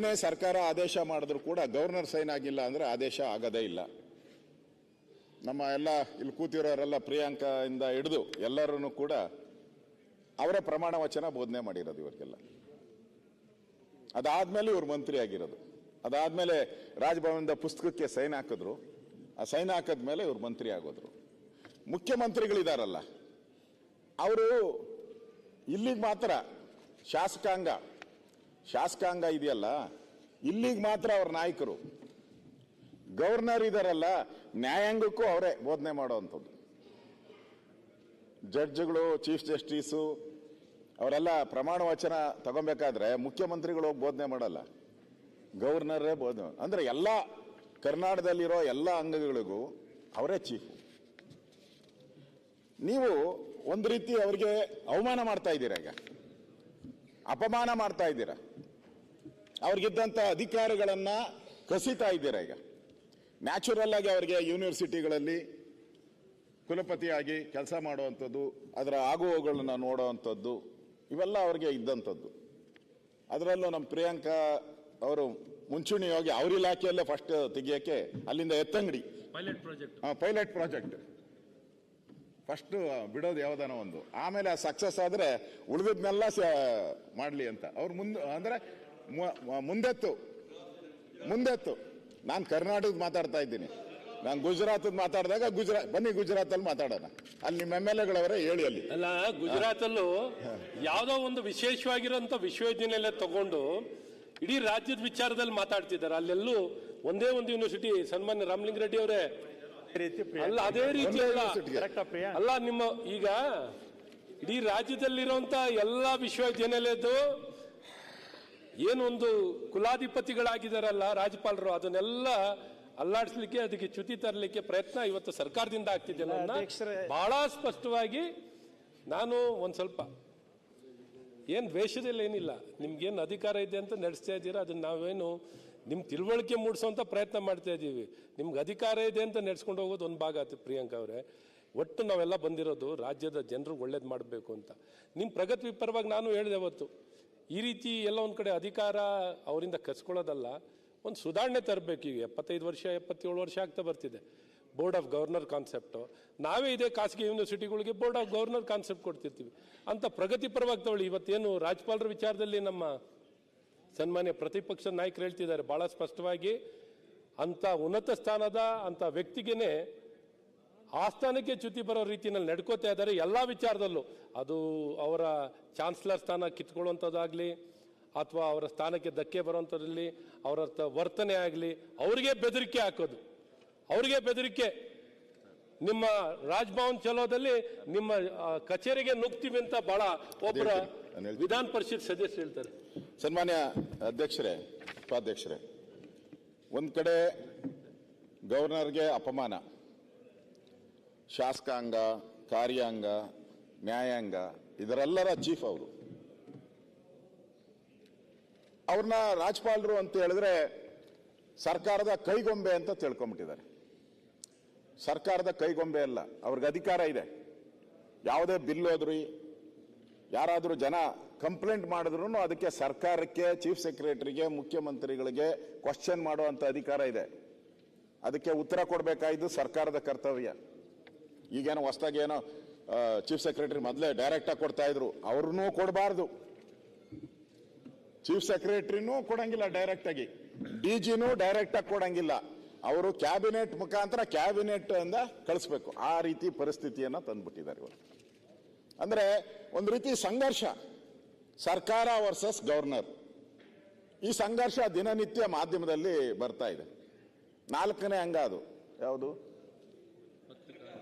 ಏನೇ ಸರ್ಕಾರ ಆದೇಶ ಮಾಡಿದ್ರು ಕೂಡ ಗವರ್ನರ್ ಸೈನ್ ಆಗಿಲ್ಲ ಅಂದ್ರೆ ಆದೇಶ ಆಗದೇ ಇಲ್ಲ. ನಮ್ಮ ಎಲ್ಲ ಇಲ್ಲಿ ಕೂತಿರೋರೆಲ್ಲ ಪ್ರಿಯಾಂಕ ಇಂದ ಹಿಡಿದು ಎಲ್ಲರೂ ಕೂಡ ಅವರ ಪ್ರಮಾಣ ವಚನ ಬೋಧನೆ ಮಾಡಿರೋದು ಇವರಿಗೆಲ್ಲ. ಅದಾದಮೇಲೆ ಇವರು ಮಂತ್ರಿ ಆಗಿರೋದು. ಅದಾದಮೇಲೆ ರಾಜಭವನದ ಪುಸ್ತಕಕ್ಕೆ ಸೈನ್ ಹಾಕಿದ್ರು. ಆ ಸೈನ್ ಹಾಕಿದ್ಮೇಲೆ ಇವರು ಮಂತ್ರಿ ಆಗೋದ್ರು. ಮುಖ್ಯಮಂತ್ರಿಗಳಿದಾರಲ್ಲ, ಅವರು ಇಲ್ಲಿಗೆ ಮಾತ್ರ ಶಾಸಕಾಂಗ ಶಾಸಕಾಂಗ ಇದೆಯಲ್ಲ, ಇಲ್ಲಿಗೆ ಮಾತ್ರ ಅವ್ರ ನಾಯಕರು. ಗವರ್ನರ್ ಇದಾರಲ್ಲ, ನ್ಯಾಯಾಂಗಕ್ಕೂ ಅವರೇ ಬೋಧನೆ ಮಾಡೋವಂಥದ್ದು. ಜಡ್ಜ್ಗಳು, ಚೀಫ್ ಜಸ್ಟಿಸು, ಅವರೆಲ್ಲ ಪ್ರಮಾಣ ವಚನ ತಗೊಬೇಕಾದ್ರೆ ಮುಖ್ಯಮಂತ್ರಿಗಳು ಹೋಗಿ ಬೋಧನೆ ಮಾಡಲ್ಲ. ಗವರ್ನರೇ ಬೋಧನೆ ಅಂದ್ರೆ ಎಲ್ಲ ಕರ್ನಾಟಕದಲ್ಲಿರೋ ಎಲ್ಲ ಅಂಗಗಳಿಗೂ ಅವರೇ ಚೀಫ್ ನೀವು ಒಂದು ರೀತಿ ಅವರಿಗೆ ಅವಮಾನ ಮಾಡ್ತಾ ಇದ್ದೀರಾ ಈಗ? ಅಪಮಾನ ಮಾಡ್ತಾ ಇದ್ದೀರಾ? ಅವ್ರಿಗಿದ್ದಂಥ ಅಧಿಕಾರಗಳನ್ನ ಕಸಿತಾ ಇದ್ದೀರಾ ಈಗ? ನ್ಯಾಚುರಲ್ ಆಗಿ ಅವರಿಗೆ ಯೂನಿವರ್ಸಿಟಿಗಳಲ್ಲಿ ಕುಲಪತಿಯಾಗಿ ಕೆಲಸ ಮಾಡುವಂಥದ್ದು ಅದರ ಆಗುವಗಳನ್ನ ನೋಡುವಂಥದ್ದು ಇವೆಲ್ಲ ಅವ್ರಿಗೆ ಇದ್ದಂಥದ್ದು. ಅದರಲ್ಲೂ ನಮ್ಮ ಪ್ರಿಯಾಂಕಾ ಅವರು ಮುಂಚೂಣಿಯಾಗಿ ಅವ್ರ ಇಲಾಖೆಯಲ್ಲೇ ಫಸ್ಟ್ ತೆಗಿಯೋಕ್ಕೆ ಅಲ್ಲಿಂದ ಎತ್ತಂಗಡಿ. Pilot project pilot project first ಬಿಡೋದು ಯಾವ್ದಾನ ಒಂದು. ಆಮೇಲೆ ಸಕ್ಸಸ್ ಆದ್ರೆ ಉಳಿದಿದ್ನೆಲ್ಲ ಮಾಡಲಿ ಅಂತ. ಅವ್ರು ಮುಂದೆ ಅಂದ್ರೆ ಮುಂದೆತ್ತು. ಮುಂದೆತ್ತು. ನಾನು ಕರ್ನಾಟಕದ ಮಾತಾಡ್ತಾ ಇದ್ದೀನಿ. ನಾನು ಗುಜರಾತ್ ಮಾತಾಡಿದಾಗ ಗುಜರಾತ್ ಬನ್ನಿ ಗುಜರಾತಲ್ಲಿ ಮಾತಾಡೋಣ. ಅಲ್ಲಿ ನಿಮ್ಮ ಎಂ ಎಲ್ ಎಗಳವರೇ ಹೇಳಿ ಅಲ್ಲಿ. ಅಲ್ಲ ಗುಜರಾತ್ ಅಲ್ಲೂ ಯಾವ್ದೋ ಒಂದು ವಿಶೇಷವಾಗಿರುವಂತ ವಿಶ್ವವಿದ್ಯಾನಿಲಯ ತಗೊಂಡು ಇಡೀ ರಾಜ್ಯದ ವಿಚಾರದಲ್ಲಿ ಮಾತಾಡ್ತಿದ್ದಾರೆ. ಅಲ್ಲೆಲ್ಲೂ ಒಂದೇ ಒಂದು ಯೂನಿವರ್ಸಿಟಿ ಸನ್ಮಾನ್ಯ ರಾಮಲಿಂಗ ರೆಡ್ಡಿ ಅವರೇ. ರೀತಿ ಅಲ್ಲ ಅದೇ ರೀತಿ ಅಲ್ಲ. ಅಲ್ಲ ನಿಮ್ಮ ಈಗ ಇಡೀ ರಾಜ್ಯದಲ್ಲಿರುವಂತ ಎಲ್ಲಾ ವಿಶ್ವವಿದ್ಯಾನಿಲಯದ್ದು ಏನೊಂದು ಕುಲಾಧಿಪತಿಗಳಾಗಿದ್ದಾರಲ್ಲ ರಾಜ್ಯಪಾಲರು ಅದನ್ನೆಲ್ಲ ಅಲ್ಲಾಡಿಸ್ಲಿಕ್ಕೆ ಅದಕ್ಕೆ ಚ್ಯುತಿ ತರಲಿಕ್ಕೆ ಪ್ರಯತ್ನ ಇವತ್ತು ಸರ್ಕಾರದಿಂದ ಆಗ್ತಿದೆ ಬಹಳ ಸ್ಪಷ್ಟವಾಗಿ ನಾನು ಒಂದ್ ಸ್ವಲ್ಪ ಏನ್ ದ್ವೇಷದಲ್ಲಿ ಏನಿಲ್ಲ. ನಿಮ್ಗೇನು ಅಧಿಕಾರ ಇದೆ ಅಂತ ನಡೆಸ್ತಾ ಇದ್ದೀರಾ? ಅದನ್ನ ನಾವೇನು ನಿಮ್ ತಿಳುವಳಿಕೆ ಮೂಡಿಸುವಂತ ಪ್ರಯತ್ನ ಮಾಡ್ತಾ ಇದ್ದೀವಿ. ನಿಮ್ಗೆ ಅಧಿಕಾರ ಇದೆ ಅಂತ ನಡೆಸ್ಕೊಂಡು ಹೋಗೋದು ಒಂದು ಭಾಗ ಆಯ್ತು ಪ್ರಿಯಾಂಕಾ ಅವರೇ. ಒಟ್ಟು ನಾವೆಲ್ಲ ಬಂದಿರೋದು ರಾಜ್ಯದ ಜನರು ಒಳ್ಳೇದು ಮಾಡಬೇಕು ಅಂತ. ನಿಮ್ಮ ಪ್ರಗತಿ ವಿಪರವಾಗಿ ನಾನು ಹೇಳಿದೆ ಅವತ್ತು. ಈ ರೀತಿ ಎಲ್ಲ ಒಂದು ಕಡೆ ಅಧಿಕಾರ ಅವರಿಂದ ಕಸ್ಕೊಳ್ಳೋದಲ್ಲ, ಒಂದು ಸುಧಾರಣೆ ತರಬೇಕು ಈಗ. ಎಪ್ಪತ್ತೈದು ವರ್ಷ, ಎಪ್ಪತ್ತೇಳು ವರ್ಷ ಆಗ್ತಾ ಬರ್ತಿದೆ. ಬೋರ್ಡ್ ಆಫ್ ಗವರ್ನರ್ ಕಾನ್ಸೆಪ್ಟು ನಾವೇ ಇದೇ ಖಾಸಗಿ ಯೂನಿವರ್ಸಿಟಿಗಳಿಗೆ ಬೋರ್ಡ್ ಆಫ್ ಗವರ್ನರ್ ಕಾನ್ಸೆಪ್ಟ್ ಕೊಡ್ತಿರ್ತೀವಿ. ಅಂತ ಪ್ರಗತಿ ಪರವಾಗಿ ತಗೊಳ್ಳಿ ಇವತ್ತೇನು ರಾಜ್ಯಪಾಲರ ವಿಚಾರದಲ್ಲಿ ನಮ್ಮ ಸನ್ಮಾನ್ಯ ಪ್ರತಿಪಕ್ಷ ನಾಯಕರು ಹೇಳ್ತಿದ್ದಾರೆ. ಭಾಳ ಸ್ಪಷ್ಟವಾಗಿ, ಅಂಥ ಉನ್ನತ ಸ್ಥಾನದ ಅಂಥ ವ್ಯಕ್ತಿಗೇನೆ ಆ ಸ್ಥಾನಕ್ಕೆ ಚ್ಯುತಿ ಬರೋ ರೀತಿಯಲ್ಲಿ ನಡ್ಕೋತಾ ಇದ್ದಾರೆ ಎಲ್ಲ ವಿಚಾರದಲ್ಲೂ. ಅದು ಅವರ ಚಾನ್ಸ್ಲರ್ ಸ್ಥಾನ ಕಿತ್ಕೊಳ್ಳುವಂಥದ್ದಾಗಲಿ ಅಥವಾ ಅವರ ಸ್ಥಾನಕ್ಕೆ ಧಕ್ಕೆ ಬರುವಂಥದ್ರಲ್ಲಿ ಅವರ ವರ್ತನೆ ಆಗಲಿ ಅವರಿಗೆ ಬೆದರಿಕೆ ಹಾಕೋದು. ಅವರಿಗೆ ಬೆದರಿಕೆ. ನಿಮ್ಮ ರಾಜ್ಭವನ್ ಚಲೋದಲ್ಲಿ ನಿಮ್ಮ ಕಚೇರಿಗೆ ನುಗ್ತೀವಿ ಅಂತ ಬಹಳ ಒಬ್ಬರ. ವಿಧಾನ ಪರಿಷತ್ ಸದಸ್ಯರು ಹೇಳ್ತಾರೆ. ಸನ್ಮಾನ್ಯ ಅಧ್ಯಕ್ಷರೇ ಉಪಾಧ್ಯಕ್ಷರೇ ಒಂದು ಕಡೆ ಗವರ್ನರ್ಗೆ ಅಪಮಾನ. ಶಾಸಕಾಂಗ, ಕಾರ್ಯಾಂಗ, ನ್ಯಾಯಾಂಗ, ಇದರೆಲ್ಲರ ಚೀಫ್ ಅವರು. ಅವ್ರನ್ನ ರಾಜ್ಪಾಲರು ಅಂತ ಹೇಳಿದ್ರೆ ಸರ್ಕಾರದ ಕೈಗೊಂಬೆ ಅಂತ ತಿಳ್ಕೊಂಬಿಟ್ಟಿದ್ದಾರೆ. ಸರ್ಕಾರದ ಕೈಗೊಂಬೆ ಅಲ್ಲ, ಅವ್ರಿಗೆ ಅಧಿಕಾರ ಇದೆ. ಯಾವುದೇ ಬಿಲ್ ಹೋದ್ರಿ, ಯಾರಾದರೂ ಜನ ಕಂಪ್ಲೇಂಟ್ ಮಾಡಿದ್ರು ಅದಕ್ಕೆ ಸರ್ಕಾರಕ್ಕೆ ಚೀಫ್ ಸೆಕ್ರೆಟರಿಗೆ ಮುಖ್ಯಮಂತ್ರಿಗಳಿಗೆ ಕ್ವಶನ್ ಮಾಡುವಂಥ ಅಧಿಕಾರ ಇದೆ. ಅದಕ್ಕೆ ಉತ್ತರ ಕೊಡಬೇಕಾಯ್ದು ಸರ್ಕಾರದ ಕರ್ತವ್ಯ. ಈಗೇನೋ ಹೊಸದಾಗಿ ಏನೋ ಚೀಫ್ ಸೆಕ್ರೆಟರಿ ಮೊದಲೇ ಡೈರೆಕ್ಟ್ ಆಗಿ ಕೊಡ್ತಾ ಇದ್ರು. ಅವ್ರನ್ನೂ ಕೊಡಬಾರ್ದು. ಚೀಫ್ ಸೆಕ್ರೆಟರಿನೂ ಕೊಡಂಗಿಲ್ಲ ಡೈರೆಕ್ಟ್ ಆಗಿ. ಡಿ ಜಿನೂ ಡೈರೆಕ್ಟ್ ಆಗಿ ಕೊಡಂಗಿಲ್ಲ. ಅವರು ಕ್ಯಾಬಿನೆಟ್ ಮುಖಾಂತರ ಕ್ಯಾಬಿನೆಟ್ ಅಂದ ಕಳಿಸ್ಬೇಕು. ಆ ರೀತಿ ಪರಿಸ್ಥಿತಿಯನ್ನ ತಂದ್ಬಿಟ್ಟಿದ್ದಾರೆ ಇವರು. ಅಂದ್ರೆ ಒಂದು ರೀತಿ ಸಂಘರ್ಷ. ಸರ್ಕಾರ ವರ್ಸಸ್ ಗವರ್ನರ್ ಈ ಸಂಘರ್ಷ ದಿನನಿತ್ಯ ಮಾಧ್ಯಮದಲ್ಲಿ ಬರ್ತಾ ಇದೆ. ನಾಲ್ಕನೇ ಅಂಗ ಅದು. ಯಾವುದು?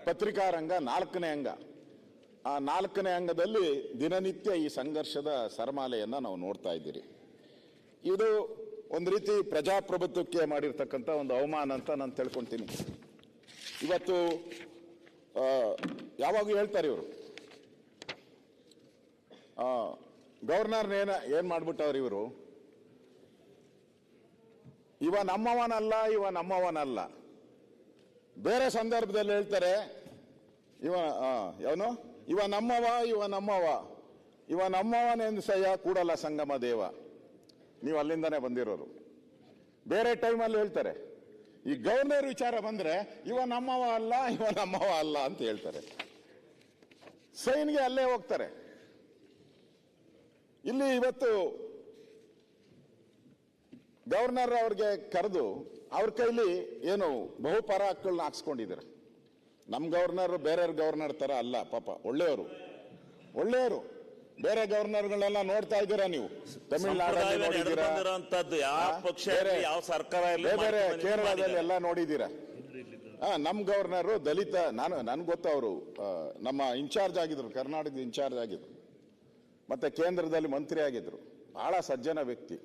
ಪತ್ರಿಕಾ ರಂಗ ನಾಲ್ಕನೇ ಅಂಗ. ಆ ನಾಲ್ಕನೇ ಅಂಗದಲ್ಲಿ ದಿನನಿತ್ಯ ಈ ಸಂಘರ್ಷದ ಸರಮಾಲೆಯನ್ನು ನಾವು ನೋಡ್ತಾ ಇದ್ದೀರಿ. ಇದು ಒಂದು ರೀತಿ ಪ್ರಜಾಪ್ರಭುತ್ವಕ್ಕೆ ಮಾಡಿರ್ತಕ್ಕಂಥ ಒಂದು ಅವಮಾನ ಅಂತ ನಾನು ತಿಳ್ಕೊಳ್ತೀನಿ ಇವತ್ತು ಯಾವಾಗೂ ಹೇಳ್ತಾರೆ ಇವರು. ಗವರ್ನರ್ ಏನ ಏನ್ ಮಾಡ್ಬಿಟ್ಟವ್ರು ಇವರು? ಇವ ನಮ್ಮವನಲ್ಲ ಇವ ನಮ್ಮವನಲ್ಲ. ಬೇರೆ ಸಂದರ್ಭದಲ್ಲಿ ಹೇಳ್ತಾರೆ, ಇವ ಯಾವನು? ಇವ ನಮ್ಮವ ಇವ ನಮ್ಮವ. ಇವ ನಮ್ಮವನೆಂದು ಸಯ್ಯ ಕೂಡಲ್ಲ ಸಂಗಮ ದೇವ. ನೀವು ಅಲ್ಲಿಂದನೇ ಬಂದಿರೋರು. ಬೇರೆ ಟೈಮಲ್ಲಿ ಹೇಳ್ತಾರೆ, ಈ ಗೌರ್ನರ್ ವಿಚಾರ ಬಂದ್ರೆ, ಇವ ನಮ್ಮವ ಅಲ್ಲ, ಇವ ನಮ್ಮವ ಅಲ್ಲ ಅಂತ ಹೇಳ್ತಾರೆ. ಸೈನ್ಗೆ ಅಲ್ಲೇ ಹೋಗ್ತಾರೆ. ಇಲ್ಲಿ ಇವತ್ತು ಗವರ್ನರ್ ಅವ್ರಿಗೆ ಕರೆದು ಅವ್ರ ಕೈಲಿ ಏನು ಬಹುಪರ ಹಕ್ಕುಗಳನ್ನ ಹಾಕ್ಸ್ಕೊಂಡಿದ್ದಾರೆ. ನಮ್ಮ ಗವರ್ನರ್ ಬೇರೆ ಗವರ್ನರ್ ಥರ ಅಲ್ಲ ಪಾಪ ಒಳ್ಳೆಯವರು. ಒಳ್ಳೆಯವರು. ಬೇರೆ ಗವರ್ನರ್ಗಳನ್ನೆಲ್ಲ ನೋಡ್ತಾ ಇದ್ದೀರಾ ನೀವು? ತಮಿಳುನಾಡಲ್ಲಿ ಯಾವ ಪಕ್ಷ ಬೇರೆ- ಯಾವ ಸರ್ಕಾರ ಬೇರೆ ಕೇರಳದಲ್ಲಿ ಎಲ್ಲ ನೋಡಿದ್ದೀರಾ? ಹಾ ನಮ್ ಗವರ್ನರು ದಲಿತ ನಾನು ನನ್ಗೆ ಗೊತ್ತು ಅವರು ನಮ್ಮ ಇನ್ಚಾರ್ಜ್ ಆಗಿದ್ರು ಕರ್ನಾಟಕದ ಇನ್ಚಾರ್ಜ್ ಆಗಿದ್ರು. ಮತ್ತೆ ಕೇಂದ್ರದಲ್ಲಿ ಮಂತ್ರಿ ಆಗಿದ್ರು. ಬಹಳ ಸಜ್ಜನ ವ್ಯಕ್ತಿ.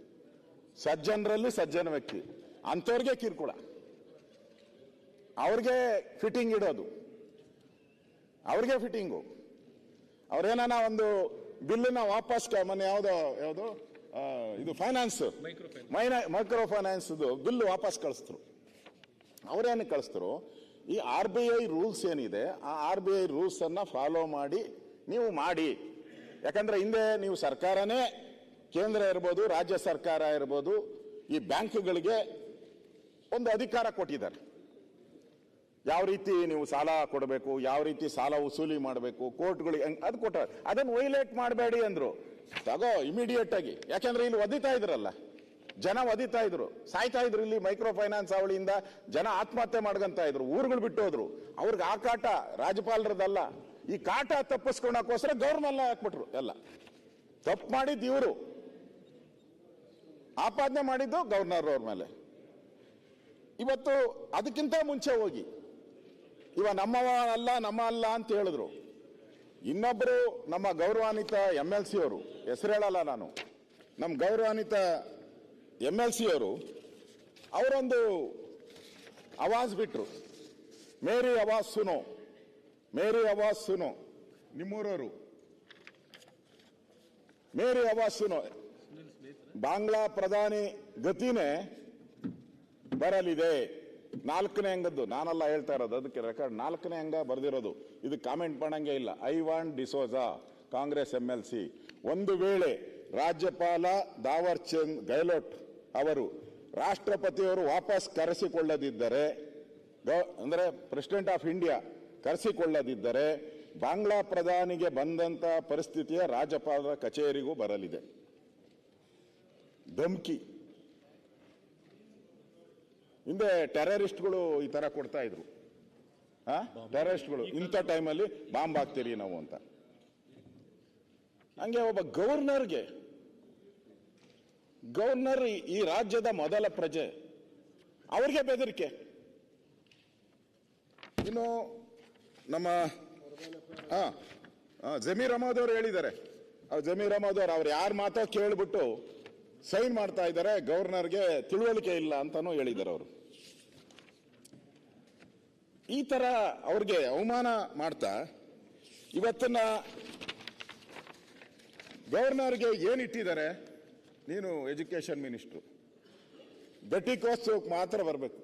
ಸಜ್ಜನರಲ್ಲಿ ಸಜ್ಜನ ವ್ಯಕ್ತಿ. ಅಂಥವ್ರಿಗೆ ಕಿರುಕುಳ. ಅವ್ರಿಗೆ ಫಿಟ್ಟಿಂಗ್ ಇಡೋದು. ಅವ್ರಿಗೆ ಫಿಟ್ಟಿಂಗು ಅವ್ರೇನ ಒಂದು ಬಿಲ್ಲನ್ನ ವಾಪಸ್ ಮೊನ್ನೆ ಯಾವುದೋ ಯಾವುದು ಇದು ಫೈನಾನ್ಸ್ ಮೈಕ್ರೋ ಫೈನಾನ್ಸ್ ಬಿಲ್ ವಾಪಸ್ ಕಳಿಸ್ತರು ಅವ್ರೇನು ಕಳಿಸ್ತರು ಈ ಆರ್ ಬಿ ಐ ರೂಲ್ಸ್ ಏನಿದೆ ಆ ಆರ್ ಬಿ ಐ ರೂಲ್ಸ್ ಅನ್ನ ಫಾಲೋ ಮಾಡಿ ನೀವು ಮಾಡಿ. ಯಾಕಂದ್ರೆ ಹಿಂದೆ ನೀವು ಸರ್ಕಾರನೇ ಕೇಂದ್ರ ಇರ್ಬೋದು ರಾಜ್ಯ ಸರ್ಕಾರ ಇರ್ಬೋದು ಈ ಬ್ಯಾಂಕ್ಗಳಿಗೆ ಒಂದು ಅಧಿಕಾರ ಕೊಟ್ಟಿದ್ದಾರೆ. ಯಾವ ರೀತಿ ನೀವು ಸಾಲ ಕೊಡಬೇಕು, ಯಾವ ರೀತಿ ಸಾಲ ವಸೂಲಿ ಮಾಡಬೇಕು ಕೋರ್ಟ್ಗಳಿಗೆ ಅದು ಕೊಟ್ಟ, ಅದನ್ನು ವೈಲೇಟ್ ಮಾಡಬೇಡಿ ಅಂದ್ರು. ತಗೋ ಇಮಿಡಿಯೇಟ್ ಆಗಿ. ಯಾಕೆಂದ್ರೆ ಇಲ್ಲಿ ಒದಿತಾ ಇದ್ರಲ್ಲ. ಜನ ಒದಿತಾ ಇದ್ರು. ಸಾಯ್ತಾ ಇದ್ರು ಇಲ್ಲಿ ಮೈಕ್ರೋ ಫೈನಾನ್ಸ್ ಅವಳಿಯಿಂದ ಜನ ಆತ್ಮಹತ್ಯೆ ಮಾಡ್ಕಂತ ಇದ್ರು. ಊರುಗಳು ಬಿಟ್ಟು ಹೋದ್ರು. ಅವ್ರಿಗೆ ಆ ಕಾಟ ರಾಜ್ಯಪಾಲರದಲ್ಲ. ಈ ಕಾಟ ತಪ್ಪಿಸ್ಕೊಳಕ್ಕೋಸ್ಕರ ಗೌರ್ನಲ್ಲ ಹಾಕ್ಬಿಟ್ರು ಎಲ್ಲ. ತಪ್ಪು ಮಾಡಿದ್ದು ಇವರು. ಆಪಾದನೆ ಮಾಡಿದ್ದು ಗವರ್ನರ್ ಅವ್ರ ಮೇಲೆ. ಇವತ್ತು ಅದಕ್ಕಿಂತ ಮುಂಚೆ ಹೋಗಿ. ಇವ ನಮ್ಮವ ಅಲ್ಲ ನಮ್ಮ ಅಲ್ಲ ಅಂತ ಹೇಳಿದ್ರು. ಇನ್ನೊಬ್ಬರು ನಮ್ಮ ಗೌರವಾನ್ವಿತ ಎಂ ಎಲ್ ಸಿ ಅವರು, ಹೆಸರು ಹೇಳಲ್ಲ ನಾನು. ನಮ್ಮ ಗೌರವಾನ್ವಿತ ಎಂ ಎಲ್ ಸಿ ಅವರು, ಅವರೊಂದು ಅವಾಜ್ ಬಿಟ್ಟರು ಮೇರಿ ಅವಾಜ್ ಸುನೋ, ಮೇರಿ ಅವಾಜ್ ಸುನೋ. ನಿಮ್ಮೂರವರು. ಮೇರಿ ಅವಾಜ್ ಸುನೋ. ಬಾಂಗ್ಲಾ ಪ್ರಧಾನಿ ಗತಿನೇ ಬರಲಿದೆ. ನಾಲ್ಕನೇ ಅಂಗದ್ದು, ನಾನಲ್ಲ ಹೇಳ್ತಾ ಇರೋದು, ಅದಕ್ಕೆ ರೆಕಾರ್ಡ್ ನಾಲ್ಕನೇ ಅಂಗ ಬರೆದಿರೋದು. ಇದು ಕಾಮೆಂಟ್ ಮಾಡಂಗೆ ಇಲ್ಲ. I want D'Souza Congress M L C ಒಂದು ವೇಳೆ ರಾಜ್ಯಪಾಲ ದಾವರ್ ಚಂದ್ ಗೆಹ್ಲೋಟ್ ಅವರು ರಾಷ್ಟ್ರಪತಿಯವರು ವಾಪಸ್ ಕರೆಸಿಕೊಳ್ಳದಿದ್ದರೆ ಅಂದರೆ ಪ್ರೆಸಿಡೆಂಟ್ ಆಫ್ ಇಂಡಿಯಾ ಕರೆಸಿಕೊಳ್ಳದಿದ್ದರೆ, ಬಾಂಗ್ಲಾ ಪ್ರಧಾನಿಗೆ ಬಂದಂತ ಪರಿಸ್ಥಿತಿಯ ರಾಜ್ಯಪಾಲರ ಕಚೇರಿಗೂ ಬರಲಿದೆ. ಧಮ್ಕಿ. ಹಿಂದೆ ಟೆರರಿಸ್ಟ್ಗಳು ಈ ತರ ಕೊಡ್ತಾ ಇದ್ರು. ಟೆರರಿಸ್ಟ್ಗಳು, ಇಂಥ ಟೈಮಲ್ಲಿ ಬಾಂಬ್ ಹಾಕ್ತೀರಿ ನಾವು ಅಂತ. ಹಂಗೆ ಒಬ್ಬ ಗವರ್ನರ್ಗೆ, ಗವರ್ನರ್ ಈ- ರಾಜ್ಯದ ಮೊದಲ ಪ್ರಜೆ, ಅವ್ರಿಗೆ ಬೆದರಿಕೆ. ಇನ್ನು ನಮ್ಮ ಹಾ ಜಮೀರ್ ಅಹಮದ್ ಅವರು ಹೇಳಿದ್ದಾರೆ. ಜಮೀರ್ ಅಹಮದ್ ಅವರು, ಅವ್ರು ಯಾರು ಮಾತೋ ಕೇಳ್ಬಿಟ್ಟು ಸೈನ್ ಮಾಡ್ತಾ ಇದ್ದಾರೆ, ಗವರ್ನರ್ಗೆ ತಿಳುವಳಿಕೆ ಇಲ್ಲ ಅಂತಾನೂ ಹೇಳಿದ್ದಾರೆ ಅವರು. ಈ ತರ ಅವ್ರಿಗೆ ಅವಮಾನ ಮಾಡ್ತಾ, ಇವತ್ತನ್ನ ಗವರ್ನರ್ಗೆ ಏನ್ ಇಟ್ಟಿದ್ದಾರೆ, ನೀನು ಎಜುಕೇಶನ್ ಮಿನಿಸ್ಟ್ರು. ಘಟಿಕೋತ್ಸವಕ್ಕೆ ಮಾತ್ರ ಬರಬೇಕು.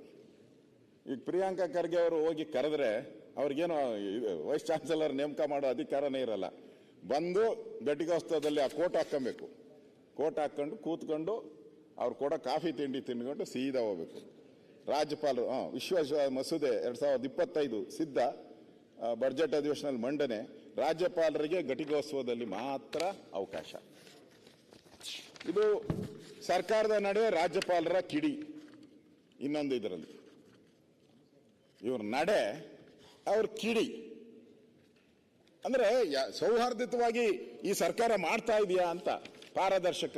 ಈಗ ಪ್ರಿಯಾಂಕಾ ಖರ್ಗೆ ಅವರು ಹೋಗಿ ಕರೆದ್ರೆ, ಅವ್ರಿಗೇನು ವೈಸ್ ಚಾನ್ಸಲರ್ ನೇಮಕ ಮಾಡೋ ಅಧಿಕಾರನೇ ಇರಲ್ಲ. ಬಂದು ಘಟಿಕೋತ್ಸವದಲ್ಲಿ ಆ ಕೋಟ್ ಹಾಕೊಬೇಕು ಕೋಟ್ ಹಾಕೊಂಡು ಕೂತ್ಕೊಂಡು ಅವ್ರು ಕೊಡೋ ಕಾಫಿ ತಿಂಡಿ ತಿನ್ಕೊಂಡು ಸೀದಾ ಹೋಗ್ಬೇಕು. ರಾಜ್ಯಪಾಲರು, ಹಾಂ ವಿಶ್ವ ಮಸೂದೆ ಎರಡು ಸಾವಿರದ ಇಪ್ಪತ್ತೈದು ಸಿದ್ಧ ಬಜೆಟ್ ಅಧಿವೇಶನದಲ್ಲಿ ಮಂಡನೆ, ರಾಜ್ಯಪಾಲರಿಗೆ ಘಟಿಕೋತ್ಸವದಲ್ಲಿ ಮಾತ್ರ ಅವಕಾಶ. ಇದು ಸರ್ಕಾರದ ನಡುವೆ ರಾಜ್ಯಪಾಲರ ಕಿಡಿ ಇನ್ನೊಂದು ಇದರಲ್ಲಿ. ಇವ್ರ ನಡೆ ಅವ್ರ ಕಿಡಿ. ಅಂದ್ರೆ ಸೌಹಾರ್ದಿತವಾಗಿ ಈ ಸರ್ಕಾರ ಮಾಡ್ತಾ ಇದೆಯಾ ಅಂತ ಪಾರದರ್ಶಕ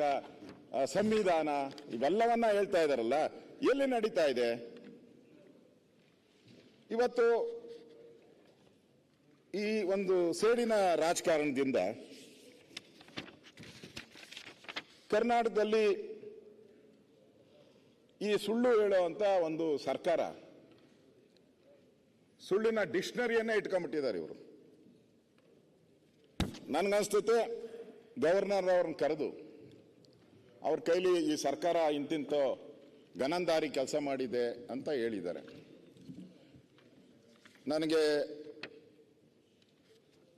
ಸಂವಿಧಾನ ಇವೆಲ್ಲವನ್ನ ಹೇಳ್ತಾ ಇದಾರಲ್ಲ, ಎಲ್ಲಿ ನಡೀತಾ ಇದೆ? ಇವತ್ತು ಈ ಒಂದು ಸೇಡಿನ ರಾಜಕಾರಣದಿಂದ ಕರ್ನಾಟಕದಲ್ಲಿ ಈ ಸುಳ್ಳು ಹೇಳುವಂತ ಒಂದು ಸರ್ಕಾರ, ಸುಳ್ಳಿನ ಡಿಕ್ಷನರಿಯನ್ನೇ ಇಟ್ಕೊಂಡ್ಬಿಟ್ಟಿದ್ದಾರೆ ಇವರು. ನನ್ಗನ್ಸ್ತೈತೆ ಗವರ್ನರ್ ಅವ್ರನ್ನ ಕರೆದು ಅವ್ರ ಕೈಲಿ ಈ ಸರ್ಕಾರ ಇಂತಿಂತ ಗನಂದಾರಿ ಕೆಲಸ ಮಾಡಿದೆ ಅಂತ ಹೇಳಿದ್ದಾರೆ. ನನಗೆ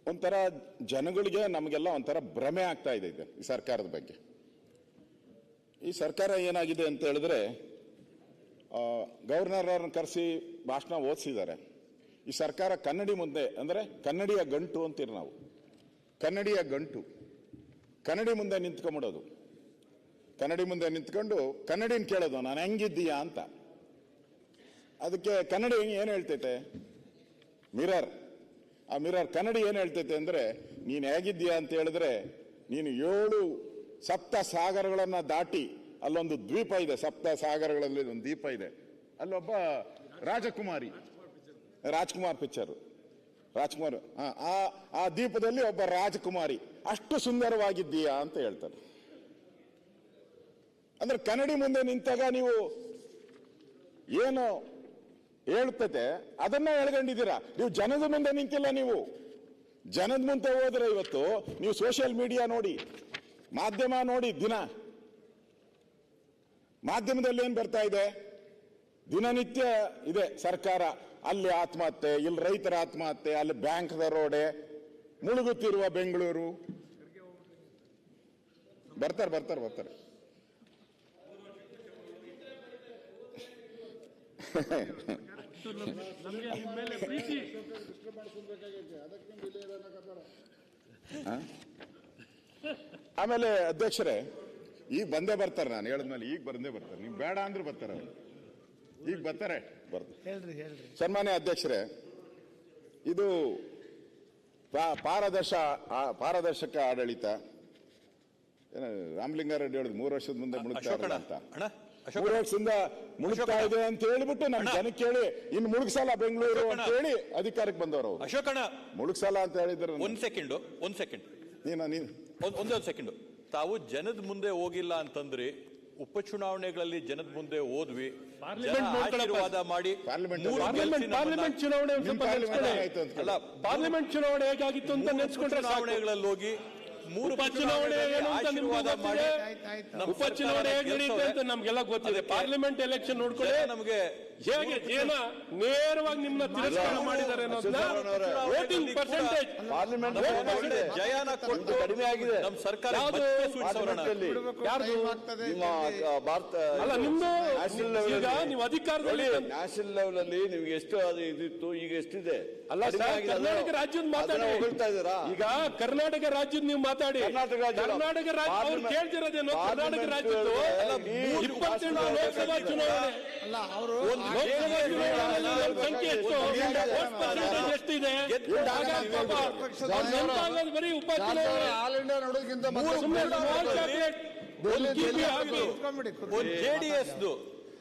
ಒಂಥರ ಜನಗಳಿಗೆ ನಮಗೆಲ್ಲ ಒಂಥರ ಭ್ರಮೆ ಆಗ್ತಾ ಇದೆ ಈ ಸರ್ಕಾರದ ಬಗ್ಗೆ. ಈ ಸರ್ಕಾರ ಏನಾಗಿದೆ ಅಂತ ಹೇಳಿದ್ರೆ ಗವರ್ನರ್ ಅವ್ರನ್ನ ಕರೆಸಿ ಭಾಷಣ ಓದಿಸಿದ್ದಾರೆ. ಈ ಸರ್ಕಾರ ಕನ್ನಡಿ ಮುಂದೆ, ಅಂದರೆ ಕನ್ನಡಿಯ ಗಂಟು ಅಂತೀರಿ ನಾವು. ಕನ್ನಡಿಯ ಗಂಟು. ಕನ್ನಡಿ ಮುಂದೆ ನಿಂತ್ಕೊಂಬಿಡೋದು. ಕನ್ನಡಿ ಮುಂದೆ ನಿಂತ್ಕೊಂಡು ಕನ್ನಡಿನ ಕೇಳೋದು, ನಾನು ಹೆಂಗಿದ್ದೀಯಾ? ಅಂತ. ಅದಕ್ಕೆ ಕನ್ನಡಿ ಏನು ಹೇಳ್ತೈತೆ? ಮಿರರ್. ಆ ಮಿರರ್ ಕನ್ನಡಿ ಏನು ಹೇಳ್ತೈತೆ ಅಂದರೆ, ನೀನು ಹೇಗಿದ್ದೀಯಾ? ಅಂತ ಹೇಳಿದ್ರೆ, ನೀನು ಏಳು ಸಪ್ತ ಸಾಗರಗಳನ್ನು ದಾಟಿ ಅಲ್ಲೊಂದು ದ್ವೀಪ ಇದೆ ಸಪ್ತ ಸಾಗರಗಳಲ್ಲಿ ಒಂದು ದ್ವೀಪ ಇದೆ. ಅಲ್ಲೊಬ್ಬ ರಾಜಕುಮಾರಿ. ರಾಜ್ಕುಮಾರ್ ಪಿಕ್ಚರ್. ರಾಜ್ಕುಮಾರ್ ಆ, ಆ ದೀಪದಲ್ಲಿ ಒಬ್ಬ ರಾಜಕುಮಾರಿ ಅಷ್ಟು ಸುಂದರವಾಗಿದ್ದೀಯಾ ಅಂತ ಹೇಳ್ತಾರೆ. ಅಂದ್ರೆ ಕನ್ನಡಿ ಮುಂದೆ ನಿಂತಾಗ ನೀವು ಏನು ಹೇಳ್ತತೆ ಅದನ್ನ ಹೇಳ್ಕೊಂಡಿದ್ದೀರಾ ನೀವು ಜನದ ಮುಂದೆ ನಿಂತಿಲ್ಲ ನೀವು. ಜನದ ಮುಂದೆ ಹೋದ್ರೆ ಇವತ್ತು ನೀವು ಸೋಷಿಯಲ್ ಮೀಡಿಯಾ ನೋಡಿ ಮಾಧ್ಯಮ ನೋಡಿ ದಿನ. ಮಾಧ್ಯಮದಲ್ಲಿ ಏನು ಬರ್ತಾ ಇದೆ? ದಿನನಿತ್ಯ ಇದೆ ಸರ್ಕಾರ. ಅಲ್ಲಿ ಆತ್ಮಹತ್ಯೆ, ಇಲ್ಲಿ ರೈತರ ಆತ್ಮಹತ್ಯೆ, ಅಲ್ಲಿ ಬ್ಯಾಂಕ್ ದರೋಡೆ ಮುಳುಗುತ್ತಿರುವ ಬೆಂಗಳೂರು. ಬರ್ತಾರೆ ಬರ್ತಾರೆ ಬರ್ತಾರೆ. ಆಮೇಲೆ ಅಧ್ಯಕ್ಷರೇ, ಈಗ ಬಂದೇ ಬರ್ತಾರೆ ನಾನು ಹೇಳಿದ್ಮೇಲೆ ಈಗ ಬಂದೇ ಬರ್ತಾರೆ. ನೀವು ಬೇಡ ಅಂದ್ರೆ ಬರ್ತಾರೆ ಅವ್ರು. ಈಗ ಬರ್ತಾರೆ. ಬರ್ತಾರೆ ಹೇಳ್ರಿ ಹೇಳ್ರಿ. ಸನ್ಮಾನ್ಯ ಅಧ್ಯಕ್ಷರೇ ಇದು ಪಾ- ಪಾರದರ್ಶ ಪಾರದರ್ಶಕ ಆಡಳಿತ. ಏನು ರಾಮಲಿಂಗಾರೆಡ್ಡಿ ಹೇಳಿದ್ರು ಮೂರು ವರ್ಷದ ಮುಂದೆ ಮುಳುಗ್ತಾ ಅಶೋಕಣ್ಣ ಅಂತ. ಮೂರು ವರ್ಷದಿಂದ ಮುಳುಗ್ತಾ ಇದೆ ಅಂತ ಹೇಳ್ಬಿಟ್ಟು ನಮ್ಮ ಜನಕ್ಕೆ ಕೇಳಿ ಇನ್ನು ಮುಳುಗ್ಸಲ್ಲ ಬೆಂಗಳೂರು ಅಂತ ಹೇಳಿ ಅಧಿಕಾರಕ್ಕೆ ಬಂದವರು ಅಶೋಕಣ ಅಶೋಕಣ್ಣ. ಮುಳುಗ್ಸಲ್ಲ ಅಂತ ಹೇಳಿದ್ರು ಒಂದ್ ಸೆಕೆಂಡು ಒಂದ್ ಸೆಕೆಂಡ್. ನೀನು ನೀನು. ಒಂದ್ ಒಂದೇ ಒಂದು ಸೆಕೆಂಡು. ತಾವು ಜನದ ಮುಂದೆ ಹೋಗಿಲ್ಲ ಅಂತಂದ್ರಿ ಉಪಚುನಾವಣೆಗಳಲ್ಲಿ ಜನದ ಮುಂದೆ ಓದ್ವಿ ಆಶೀರ್ವಾದ ಮಾಡಿ ಪಾರ್ಲಿಮೆಂಟ್ ಚುನಾವಣೆ ಅಲ್ಲ ಪಾರ್ಲಿಮೆಂಟ್ ಚುನಾವಣೆ ಹೇಗಾಗಿತ್ತು ಅಂತ ನೆನೆಸ್ಕೊಂಡ್ರೆ ಚುನಾವಣೆಗಳಲ್ಲಿ ಹೋಗಿ ಮೂರು ಉಪಚುನಾವಣೆ ಏನು ಅಂತ ಆಶೀರ್ವಾದ ಮಾಡಿ ಉಪಚುನಾವಣೆ ಹೇಗೆ ನಡೆಯುತ್ತೆ ಅಂತ. ನಮ್ಗೆಲ್ಲ ಗೊತ್ತಿದೆ. ಪಾರ್ಲಿಮೆಂಟ್ ಎಲೆಕ್ಷನ್ ನೋಡ್ಕೊಳ್ಳಿ. ನಮಗೆ ಹೇಗೆ ಜನ ನೇರವಾಗಿ ನಿಮ್ಮ ತಿರಸ್ಕಾರ ಮಾಡಿದ್ದಾರೆ ಅನ್ನೋದನ್ನ ವೋಟಿಂಗ್ ಪರ್ಸೆಂಟೇಜ್ ಪಾರ್ಲಿಮೆಂಟ್ ಜಯನ ಕೊಟ್ಟು ಕಡಿಮೆ ಆಗಿದೆ. ನಮ್ಮ ಸರ್ಕಾರ ಭಾರತ ಅಲ್ಲ ನಿಮ್ದು ನ್ಯಾಷನಲ್ ಈಗ ಲೆವೆಲ್ ನೀವು ಅಧಿಕಾರದಲ್ಲಿ ನ್ಯಾಷನಲ್ ಲೆವೆಲ್ ಅಲ್ಲಿ ನಿಮ್ಗೆ ಎಷ್ಟು ಅದು ಇದಿತ್ತು ಈಗ ಎಷ್ಟಿದೆ? ಅಲ್ಲ ಕರ್ನಾಟಕ ರಾಜ್ಯದ ಮಾತಾಡಿ. ಈಗ ಕರ್ನಾಟಕ ರಾಜ್ಯದ ನೀವು ಮಾತಾಡಿ. ಕರ್ನಾಟಕ ರಾಜ್ಯ ಕರ್ನಾಟಕ ರಾಜ್ಯ ಅವ್ರು ಕೇಳ್ತಿರೋದೇನು? ಕರ್ನಾಟಕ ರಾಜ್ಯದ್ದು ರಾಷ್ಟ್ರಗಳು ಲೋಕಸಭಾ ಚುನಾವಣೆ. ಅಲ್ಲ ಅವರು ಸಂಖ್ಯೆ ಎಷ್ಟು? ಎಷ್ಟಿದೆ? ಬರೀ ಒಂದು ಜೆಡಿಎಸ್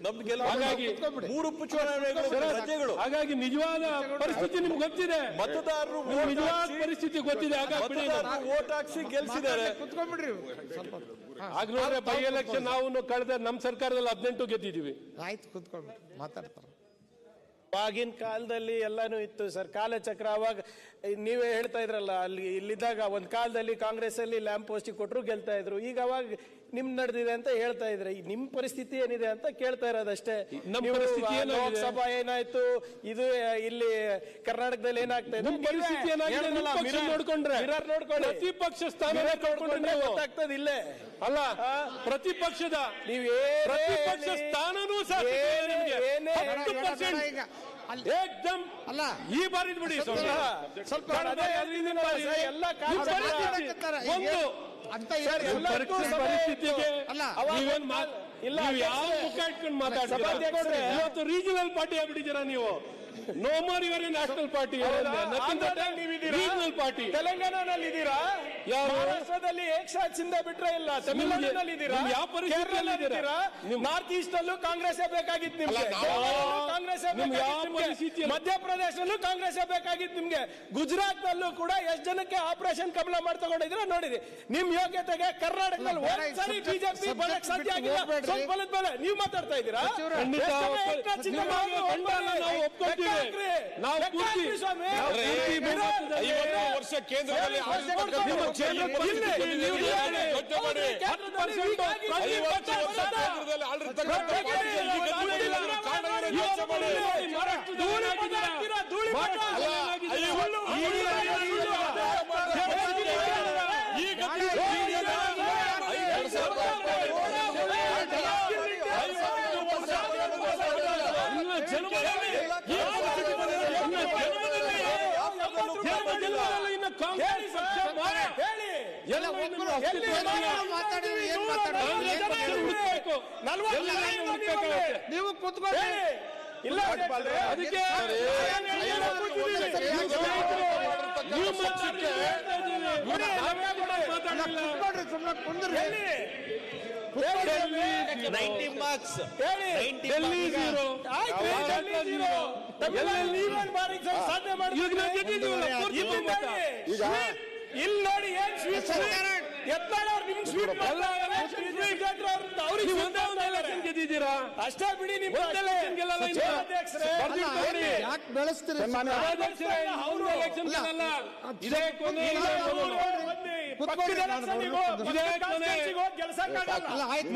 ಹಾಗಾಗಿ ಮೂರು ಉಪಚುನಾವಣೆಗಳು ರಜೆಗಳು ಹಾಗಾಗಿ ನಿಜವಾದ ಪರಿಸ್ಥಿತಿ ನಿಮ್ಗೆ ಗೊತ್ತಿದೆ. ಮತದಾರರು ನಿಮ್ಗೆ ನಿಜವಾದ ಪರಿಸ್ಥಿತಿ ಗೊತ್ತಿದೆ. ಹಾಗಾಗಿ. ವೋಟ್ ಹಾಕ್ಸಿ ಗೆಲ್ಸಿದ್ದಾರೆ. ಕುತ್ಕೊಂಡ್ಬಿಡ್ರಿ ಸ್ವಲ್ಪ. ಹಾ, ಆಗ ನೋಡ್ರೆ ಬೈ ಎಲೆಕ್ಷನ್ ನಾವು ಕಳೆದ ನಮ್ಮ ಸರ್ಕಾರದಲ್ಲಿ ಹದಿನೆಂಟು ಗೆದ್ದಿದ್ದೀವಿ ಆಯ್ತು ಕುತ್ಕೊಂಡ್ಬಿಡಿ ಮಾತಾಡ್ತಾರೆ. ಆಗಿನ ಕಾಲದಲ್ಲಿ ಎಲ್ಲಾನು ಇತ್ತು ಸರ್. ಕಾಲಚಕ್ರ ಅವಾಗ ನೀವೇ ಹೇಳ್ತಾ ಇದ್ರಲ್ಲ ಅಲ್ಲಿ ಇಲ್ಲಿದ್ದಾಗ ಒಂದು ಕಾಲದಲ್ಲಿ ಕಾಂಗ್ರೆಸ್ ಅಲ್ಲಿ ಲ್ಯಾಂಪ್ ಪೋಸ್ಟಿಗೆ ಕೊಟ್ಟರು ಗೆಲ್ತಾ ಇದ್ರು. ಈಗ ಅವಾಗ ನಿಮ್ ನಡೆದಿದೆ ಅಂತ ಹೇಳ್ತಾ ಇದ್ರೆ. ನಿಮ್ ಪರಿಸ್ಥಿತಿ ಏನಿದೆ ಅಂತ ಕೇಳ್ತಾ ಇರೋದಷ್ಟೇ. ಅಷ್ಟೇ ನೀವು ಪರಿಸ್ಥಿತಿ? ಲೋಕಸಭಾ ಏನಾಯ್ತು? ಇದು ಇಲ್ಲಿ ಕರ್ನಾಟಕದಲ್ಲಿ ಏನಾಗ್ತಾ ಇದೆ? ಪರಿಸ್ಥಿತಿ ಏನಾಗಿದೆ? ನೋಡ್ಕೊಂಡ್ರೆ. ಮಿರರ್ ನೋಡ್ಕೊಳ್ಳಿ. ಪ್ರತಿಪಕ್ಷ ಸ್ಥಾನ ನೋಡ್ಕೊಂಡ್ರೆ ಗೊತ್ತಾಗ್ತದೆ ಇಲ್ಲೇ. ಅಲ್ಲ ಪ್ರತಿಪಕ್ಷದ ನೀವ್ ಪ್ರತಿಪಕ್ಷ ಸ್ಥಾನನೂ ಸಹ. ಏನೇ ಏಕ್ದಮ್ ಅಲ್ಲ. ಈ ಬಾರಿ ಬಿಡಿ ಸ್ವಲ್ಪ. ಎಲ್ಲ ಒಂದು ಅಂತ ಪರಿಸ್ಥಿತಿಗೆ ಯಾವ. ಮುಖ ಇಟ್ಕೊಂಡು ಮಾತಾಡ್ತೀರಾ. ಇವತ್ತು ರೀಜನಲ್ ಪಾರ್ಟಿ ಆಗ್ಬಿಟ್ಟಿದ್ದೀರಾ ನೀವು ನೋ ಮೋರ್ ಇವರೇ ನ್ಯಾಷನಲ್ ಪಾರ್ಟಿ? ರೀಜನಲ್ ಪಾರ್ಟಿ ತೆಲಂಗಾಣದಲ್ಲಿ ಇದ್ದೀರಾ? ಮಹಾರಾಷ್ಟ್ರದಲ್ಲಿ ಏಕಸಾಥ್ ಸಿಂಧ ಬಿಟ್ರೆ ಇಲ್ಲ. ತಮಿಳುನಾಡಿನಲ್ಲಿ ಇದ್ದೀರಾ ಯಾವ ಪರಿಸ್ಥಿತಿಯಲ್ಲಿ ನಾರ್ತ್ ಈಸ್ಟ್ ಅಲ್ಲೂ ಕಾಂಗ್ರೆಸ್ ಬೇಕಾಗಿತ್ತು ನಿಮ್ಗೆ. ಕಾಂಗ್ರೆಸ್ ಪರಿಸ್ಥಿತಿಯಲ್ಲಿ- ಮಧ್ಯಪ್ರದೇಶದಲ್ಲೂ ಕಾಂಗ್ರೆಸ್ ಬೇಕಾಗಿತ್ತು ನಿಮ್ಗೆ. ಗುಜರಾತ್ ನಲ್ಲೂ ಕೂಡ ಎಷ್ಟು ಜನಕ್ಕೆ ಆಪರೇಷನ್ ಕಮಲ ಮಾಡಿ ತಗೊಂಡಿದ್ರು ನೋಡಿದ್ರಿ ನಿಮ್ ಯೋಗ್ಯತೆಗೆ ಕರ್ನಾಟಕದಲ್ಲಿ ಒಂದ್ ಸರಿ ಬಿಜೆಪಿ ಬರಕ್ ಸಾಧ್ಯ ಆಗಿಲ್ಲ. ಸ್ವಲ್ಪ ಮೇಲೆ ನೀವು ಮಾತಾಡ್ತಾ ಇದ್ದೀರಾ? ಖಂಡಿತ ನಾವು. ಹಾಕ್ರಿ. ನಾವು ಪೂರ್ತಿ- ಐವತ್ತು ವರ್ಷ ಕೇಂದ್ರದಲ್ಲಿ ಐವತ್ತು ವರ್ಷ ಆಡಳಿತ ಕೊಡ್ತಾರೆ. ನಿಮ್ಮ ಕ್ಷೇತ್ರ ಪರಿಸ್ಥಿತಿ ಇಲ್ಲಿ, ನೀವು ಇಲ್ಲಿ, ಹೇಳಿ. ಇಲ್ಲಿ. ಯೋಚನೆ ಮಾಡಿ. ಹತ್ತು ಪರ್ಸೆಂಟ್ ಹೀಗಾಗಿ ಐವತ್ತು ವರ್ಷ ವರ್ಷ ಕೇಂದ್ರದಲ್ಲಿ ಆಡಳಿತ ಧೂಳಿ ಕೊಡ್ತಾರೆ. ಈಗ ದುಡ್ಡಿಲ್ಲ. ಕಾರಣಗಳು ಯೋಚನೆ ಮಾಡಿ. ಮಹಾರಾಷ್ಟ್ರದಲ್ಲಿ ಧೂಳಿ ಏನಾಗಿದ್ದೀರಾ? ಪಟ ಹಾಕ್ತೀರಾ? ಧೂಳಿ ಪಟ. ಮಹಾರಾಷ್ಟ್ರದಲ್ಲಿ ಏನಾಗಿದ್ದೀರಾ? ಸುಳ್ಳು. ಈ ಸುಳ್ಳು. ಈಗ ಸುಳ್ಳು. ಈಗ ಈಗ ಜನ್ಮದಲ್ಲಿ ಈ ಪರಿಸ್ಥಿತಿ ಬಂದಿದೆ. ಇನ್ನು ಜನ್ಮದಲ್ಲಿ ಇನ್ನು ಕಾಂಗ್ರೆಸ್ ಪಕ್ಷ ಮಾರೆ. ಎಲ್ಲ ಇನ್ನು ಅಸ್ತಿತ್ವ ಇಲ್ಲ. ಎಲ್ಲ ಜನ ಇನ್ನು. ನೀವು ಕೂತ್ಕೊಳ್ಳಿ ಇಲ್ಲ ಅಧ್ಯಕ್ಷರೇ. ಅದಕ್ಕೆ? ನೀವು ಹೇಳ್ತಾ. ನೋಡಿ, ನಾವೇ ಕೂಡ ಮಾತಾಡ್ಲಿಲ್ಲ. ಕೂತ್ಕೊಳ್ರಿ ಸುಮ್ಮನೆ ಕುಂದ್ರಿ ಎಲ್ಲಿ? ಡೆಲ್ಲಿ ಮಾರ್ಕ್ಸ್ ಹೇಳಿ ಡೆಲ್ಲಿ zero. ಆಯ್ತು, ಮಾಡಿ ಸಾಧನೆ ಈಗ ಇಲ್ಲಿ ನೋಡಿ ಏನ್ ಗೆದ್ದಿದ್ದೀರಾ ಅಷ್ಟೇ ಬಿಡಿ ನಿಮ್ಮ ಯಾಕೆ ಬೆಳೆಸ್ತೀರಿ. ಇದೇ ಕೊನೆ.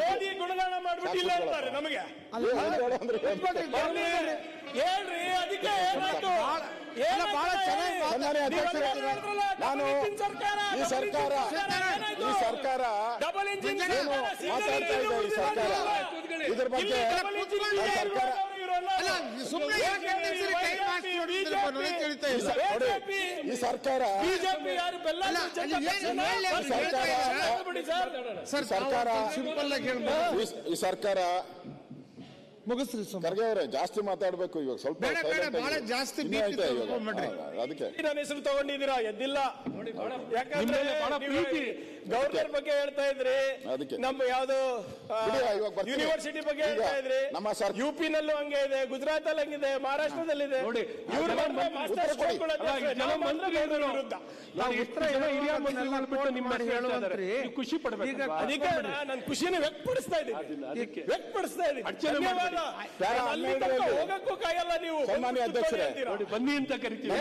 ಮೋದಿ ಗುಣಗಾನ ಮಾಡ್ಬಿಟ್ಟಿಲ್ಲ ಅಂತಾರೆ ನಮಗೆ. ಹೇಳ್ರಿ ಅದಕ್ಕೆ ಏನಾಯ್ತು? ಬಹಳ ಚೆನ್ನಾಗಿ ನಾನು ಈ ಸರ್ಕಾರ. ಈ ಸರ್ಕಾರ ಡಬಲ್ ಇಂಜಿನ್ ಮಾತಾಡ್ತಾ ಇದೆ ಈ ಸರ್ಕಾರ? ಇದ್ರ ಬಗ್ಗೆ ಈ ಸರ್ಕಾರ ಈ ಸರ್ಕಾರ ಸಿಂಪಲ್ ಆಗಿ ಈ ಸರ್ಕಾರ ಮುಗಿಸ್ರಿ ಖರ್ಗೆ ಅವರೇ ಜಾಸ್ತಿ ಮಾತಾಡ್ಬೇಕು ಇವಾಗ ಸ್ವಲ್ಪ ಬೇಡ, ಬೇಡ, silent ಬಹಳ ಆಗಿ. ಜಾಸ್ತಿ BP ಇವಾಗ. ಹಾ, ಅದಕ್ಕೆ ನನ್ನ ಹೆಸರು ತಗೊಂಡಿದ್ದೀರಾ ಎದ್ದಿಲ್ಲ ಯಾಕಂದ್ರೆ ನಿಮ್ಮಲ್ಲಿ ಬಹಳ ನೀವು ಪ್ರೀತಿ. ಗವರ್ನರ್ ಬಗ್ಗೆ ಹೇಳ್ತಾ ಇದ್ರಿ ಅದಕ್ಕೆ. ನಮ್ಮ ಯಾವ್ದು ಬಿಡಿ, ಇವಾಗ ಬರ್ತೀನಿ. ಯೂನಿವರ್ಸಿಟಿ ಬಗ್ಗೆ ಈಗ ಹೇಳ್ತಾ ಇದ್ರಿ ನಮ್ಮ ಸರ್- ಯು ಪಿ ನಲ್ಲೂ ಹಂಗೆ ಇದೆ ಗುಜರಾತ್ ಅಲ್ಲಿ ಹಂಗಿದೆ ಮಹಾರಾಷ್ಟ್ರದಲ್ಲಿದೆ ನೋಡಿ, ಇವ್ರು ಬಂದ್ರೆ ಮಂತ್ರಿ- ಉತ್ತರ ಕೊಡಿ. ಅಲ್ಲ, ನಾವು ಮಾತ್ರ ವಿರುದ್ಧ ಜನ ಹಿರಿಯ ಮಂತ್ರಿಗಳನ್ನ ಬಿಟ್ಟು ನಿಮ್ಮ ಹೆಸರು ಹೇಳ್ತಾ ಇದ್ದಾರೆ. ನೀವು ಖುಷಿ ಪಡ್ಬೇಕು ಅದಕ್ಕೆ ನಾನು ಖುಷಿನ ವ್ಯಕ್ತಪಡಿಸ್ತಾ ಇದ್ದೀನಿ ಅದಕ್ಕೆ. ವ್ಯಕ್ತಪಡಿಸ್ತಾ ಇದ್ದೀನಿ ಅರ್ಚನೆ ಧನ್ಯವಾದ ಹೋಗಕ್ಕೂ ಕಾಯಲ್ಲ ನೀವು. ಸನ್ಮಾನ್ಯ ಅಧ್ಯಕ್ಷರೇ. ನೋಡಿ ಬನ್ನಿ ಅಂತ ಕರಿತೀವಿ.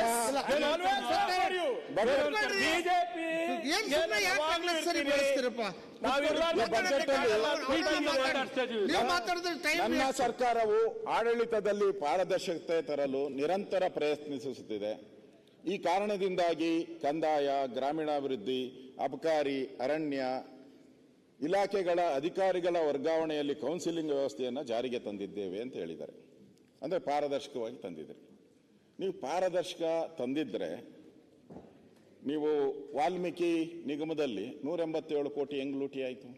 ಬಿಜೆಪಿ ನನ್ನ ಸರ್ಕಾರವು ಆಡಳಿತದಲ್ಲಿ ಪಾರದರ್ಶಕತೆ ತರಲು ನಿರಂತರ ಪ್ರಯತ್ನಿಸುತ್ತಿದೆ. ಈ ಕಾರಣದಿಂದಾಗಿ ಕಂದಾಯ ಗ್ರಾಮೀಣಾಭಿವೃದ್ಧಿ ಅಬಕಾರಿ ಅರಣ್ಯ ಇಲಾಖೆಗಳ ಅಧಿಕಾರಿಗಳ ವರ್ಗಾವಣೆಯಲ್ಲಿ ಕೌನ್ಸಿಲಿಂಗ್ ವ್ಯವಸ್ಥೆಯನ್ನು ಜಾರಿಗೆ ತಂದಿದ್ದೇವೆ ಅಂತ ಹೇಳಿದ್ದಾರೆ. ಅಂದರೆ ಪಾರದರ್ಶಕವಾಗಿ ತಂದಿದ್ದರು ನೀವು ಪಾರದರ್ಶಕ ತಂದಿದ್ದರೆ ನೀವು ವಾಲ್ಮೀಕಿ ನಿಗಮದಲ್ಲಿ ನೂರ ಎಂಬತ್ತೇಳು ಕೋಟಿ ಹೆಂಗ್ ಲೂಟಿ ಆಯಿತು?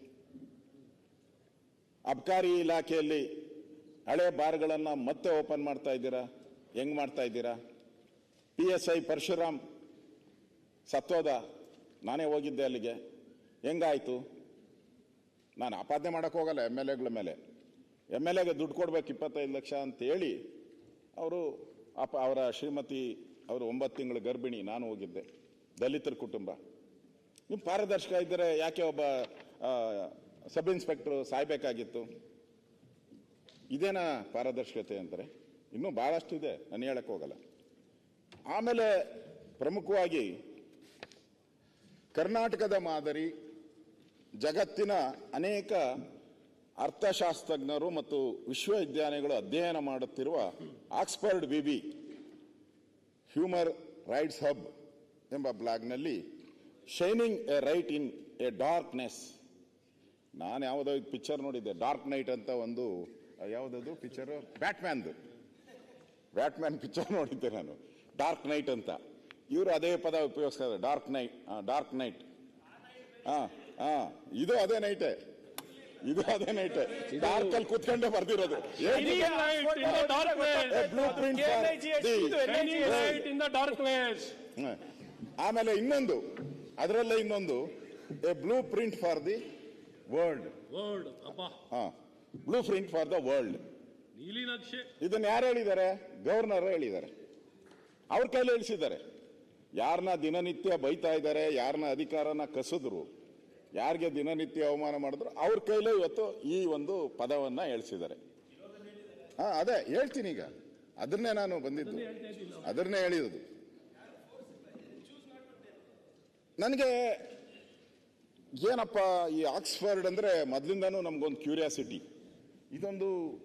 ಅಬ್ಕಾರಿ ಇಲಾಖೆಯಲ್ಲಿ ಹಳೆ ಬಾರ್ಗಳನ್ನು ಮತ್ತೆ ಓಪನ್ ಮಾಡ್ತಾ ಇದ್ದೀರಾ? ಹೆಂಗ್ ಮಾಡ್ತಾ ಇದ್ದೀರಾ? ಪಿ ಎಸ್ ಐ ಪರಶುರಾಮ್ ಸತ್ವದ, ನಾನೇ ಹೋಗಿದ್ದೆ ಅಲ್ಲಿಗೆ. ಹೆಂಗಾಯ್ತು? ನಾನು ಆಪಾದನೆ ಮಾಡೋಕೆ ಹೋಗಲ್ಲ ಎಂ ಎಲ್ ಎಗಳ ಮೇಲೆ. ಎಂ ಎಲ್ ಎಗೆ ದುಡ್ಡು ಕೊಡ್ಬೇಕು ಇಪ್ಪತ್ತೈದು ಲಕ್ಷ ಅಂತೇಳಿ ಅವರು ಅಪ ಅವರ ಶ್ರೀಮತಿ, ಅವರು ಒಂಬತ್ತು ತಿಂಗಳ ಗರ್ಭಿಣಿ, ನಾನು ಹೋಗಿದ್ದೆ. ದಲಿತರ ಕುಟುಂಬ. ನೀವು ಪಾರದರ್ಶಕ ಇದ್ದರೆ ಯಾಕೆ ಒಬ್ಬ ಸಬ್ ಇನ್ಸ್ಪೆಕ್ಟ್ರು ಸಾಯ್ಬೇಕಾಗಿತ್ತು? ಇದೇನಾ ಪಾರದರ್ಶಕತೆ ಅಂದರೆ? ಇನ್ನೂ ಭಾಳಷ್ಟು ಇದೆ ನಾನು ಹೇಳಕ್ಕೆ ಹೋಗಲ್ಲ. ಆಮೇಲೆ ಪ್ರಮುಖವಾಗಿ ಕರ್ನಾಟಕದ ಮಾದರಿ ಜಗತ್ತಿನ ಅನೇಕ ಅರ್ಥಶಾಸ್ತ್ರಜ್ಞರು ಮತ್ತು ವಿಶ್ವವಿದ್ಯಾಲಯಗಳು ಅಧ್ಯಯನ ಮಾಡುತ್ತಿರುವ ಆಕ್ಸ್ಫರ್ಡ್ ಬಿಬಿ ಹ್ಯೂಮರ್ ರೈಟ್ಸ್ ಹಬ್ ಎಂಬ ಬ್ಲಾಗ್ನಲ್ಲಿ shining a light in a darkness. ನಾನು ಯಾವುದೋ ಪಿಕ್ಚರ್ ನೋಡಿದ್ದೆ, ಡಾರ್ಕ್ ನೈಟ್ ಅಂತ ಒಂದು, ಯಾವುದದು ಪಿಕ್ಚರು? ಬ್ಯಾಟ್ಮ್ಯಾನ್ದು. ಬ್ಯಾಟ್ಮ್ಯಾನ್ ಪಿಕ್ಚರ್ ನೋಡಿದ್ದೆ ನಾನು, ಡಾರ್ಕ್ ನೈಟ್ ಅಂತ. ಇವರು ಅದೇ ಪದ ಉಪಯೋಗಿಸ್ತಾರೆ, ಡಾರ್ಕ್ ನೈಟ್ ಡಾರ್ಕ್ ನೈಟ್. ಹಾ ಹಾ ಇದು ಅದೇ ನೈಟೆ ಇದು ಅದೇ ನೈಟೇ ಡಾರ್ಕ್ ಅಲ್ಲಿ ಕೂತ್ಕೊಂಡೆ ಬರ್ದಿರೋದು. ಆಮೇಲೆ ಇನ್ನೊಂದು. ಅದರಲ್ಲೇ ಇನ್ನೊಂದು. A blueprint for the world world ಅಪ್ಪ ಹಾ blueprint for the world ನೀಲಿ ನಕ್ಷೆ. ಇದನ್ನ ಯಾರು ಹೇಳಿದ್ದಾರೆ? ಗವರ್ನರ್ ಹೇಳಿದ್ದಾರೆ. ಅವ್ರ ಕೈಲಿ ಹೇಳಿಸಿದ್ದಾರೆ. ಯಾರನ್ನ ದಿನನಿತ್ಯ ಬೈತಾ ಇದ್ದಾರೆ ಯಾರನ್ನ ಅಧಿಕಾರನ ಕಸಿದ್ರು. ಯಾರಿಗೆ ದಿನನಿತ್ಯ ಅವಮಾನ ಮಾಡಿದ್ರು ಅವ್ರ ಕೈಲೇ ಇವತ್ತು ಈ ಒಂದು ಪದವನ್ನ ಹೇಳ್ಸಿದ್ದಾರೆ. ಹಾ, ಅದೇ, ಹೇಳ್ತೀನಿ ಈಗ. ಅದನ್ನೇ ನಾನು ಬಂದಿದ್ದು. ಅದನ್ನೇ ಹೇಳಿರೋದು. ನನಗೆ ಏನಪ್ಪ ಈ ಆಕ್ಸ್ಫರ್ಡ್ ಅಂದ್ರೆ ಮೊದಲಿಂದಾನು ನಮ್ಗೊಂದು ಕ್ಯೂರಿಯಾಸಿಟಿ. ಇದೊಂದು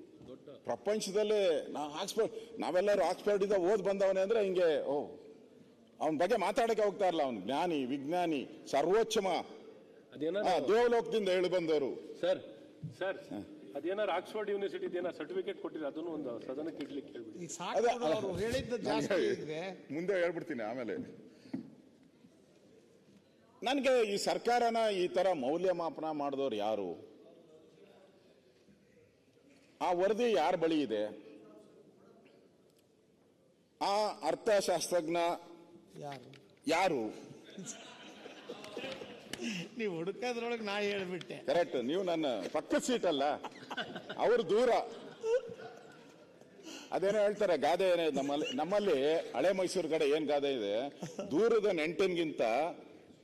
ಪ್ರಪಂಚದಲ್ಲೇ ನಾ ಆಕ್ಸ್ಫರ್ಡ್, ನಾವೆಲ್ಲರೂ ಆಕ್ಸ್ಫರ್ಡ್ ಇಂದ ಓದ್ ಬಂದವನೇ ಅಂದ್ರೆ ಹಿಂಗೆ, ಓ, ಅವನ ಬಗ್ಗೆ ಮಾತಾಡಕ್ಕೆ ಹೋಗ್ತಾ ಇರಲ್ಲ ಅವನು. ಜ್ಞಾನಿ, ವಿಜ್ಞಾನಿ, ಸರ್ವೋಚ್ಚಮ ದೇವಲೋಕದಿಂದ ಹೇಳಿ ಬಂದವರು. ಸರ್ ಸರ್ ಅದೇನಾರು ಆಕ್ಸ್ಫರ್ಡ್ ಯೂನಿವರ್ಸಿಟಿ ಏನೋ ಸರ್ಟಿಫಿಕೇಟ್ ಕೊಟ್ಟಿದ್ರೆ ಅದನ್ನು ಒಂದು ಸದನಕ್ಕೆ ಇಡ್ಲಿಕ್ಕೆ ಹೇಳ್ಬಿಡಿ. ಅವರು ಹೇಳಿದ್ದು ಜಾಸ್ತಿ ಇದ್ರೆ ಮುಂದೆ ಹೇಳ್ಬಿಡ್ತೀನಿ ಆಮೇಲೆ. ನನಗೆ ಈ ಸರ್ಕಾರನ ಈ ತರ ಮೌಲ್ಯಮಾಪನ ಮಾಡಿದವ್ರು ಯಾರು? ಆ ವರದಿ ಯಾರ ಬಳಿ ಇದೆ? ಆ ಅರ್ಥಶಾಸ್ತ್ರಜ್ಞ ಯಾರು? ಯಾರು? ನೀವು ಹುಡುಕೋದ್ರೊಳಗೆ ನಾ ಹೇಳ್ಬಿಟ್ಟೆ. ಕರೆಕ್ಟ್ ನೀವು ನನ್ನ ಪಕ್ಕದ ಸೀಟ್ ಅಲ್ಲ ಅವ್ರು ದೂರ. ಅದೇನೋ ಹೇಳ್ತಾರೆ ಗಾದೆ ಏನೇ ನಮ್ಮಲ್ಲಿ ನಮ್ಮಲ್ಲಿ ಹಳೆ ಮೈಸೂರು ಕಡೆ ಏನ್ ಗಾದೆ ಇದೆ? ದೂರದ ನೆಂಟನ್ಗಿಂತ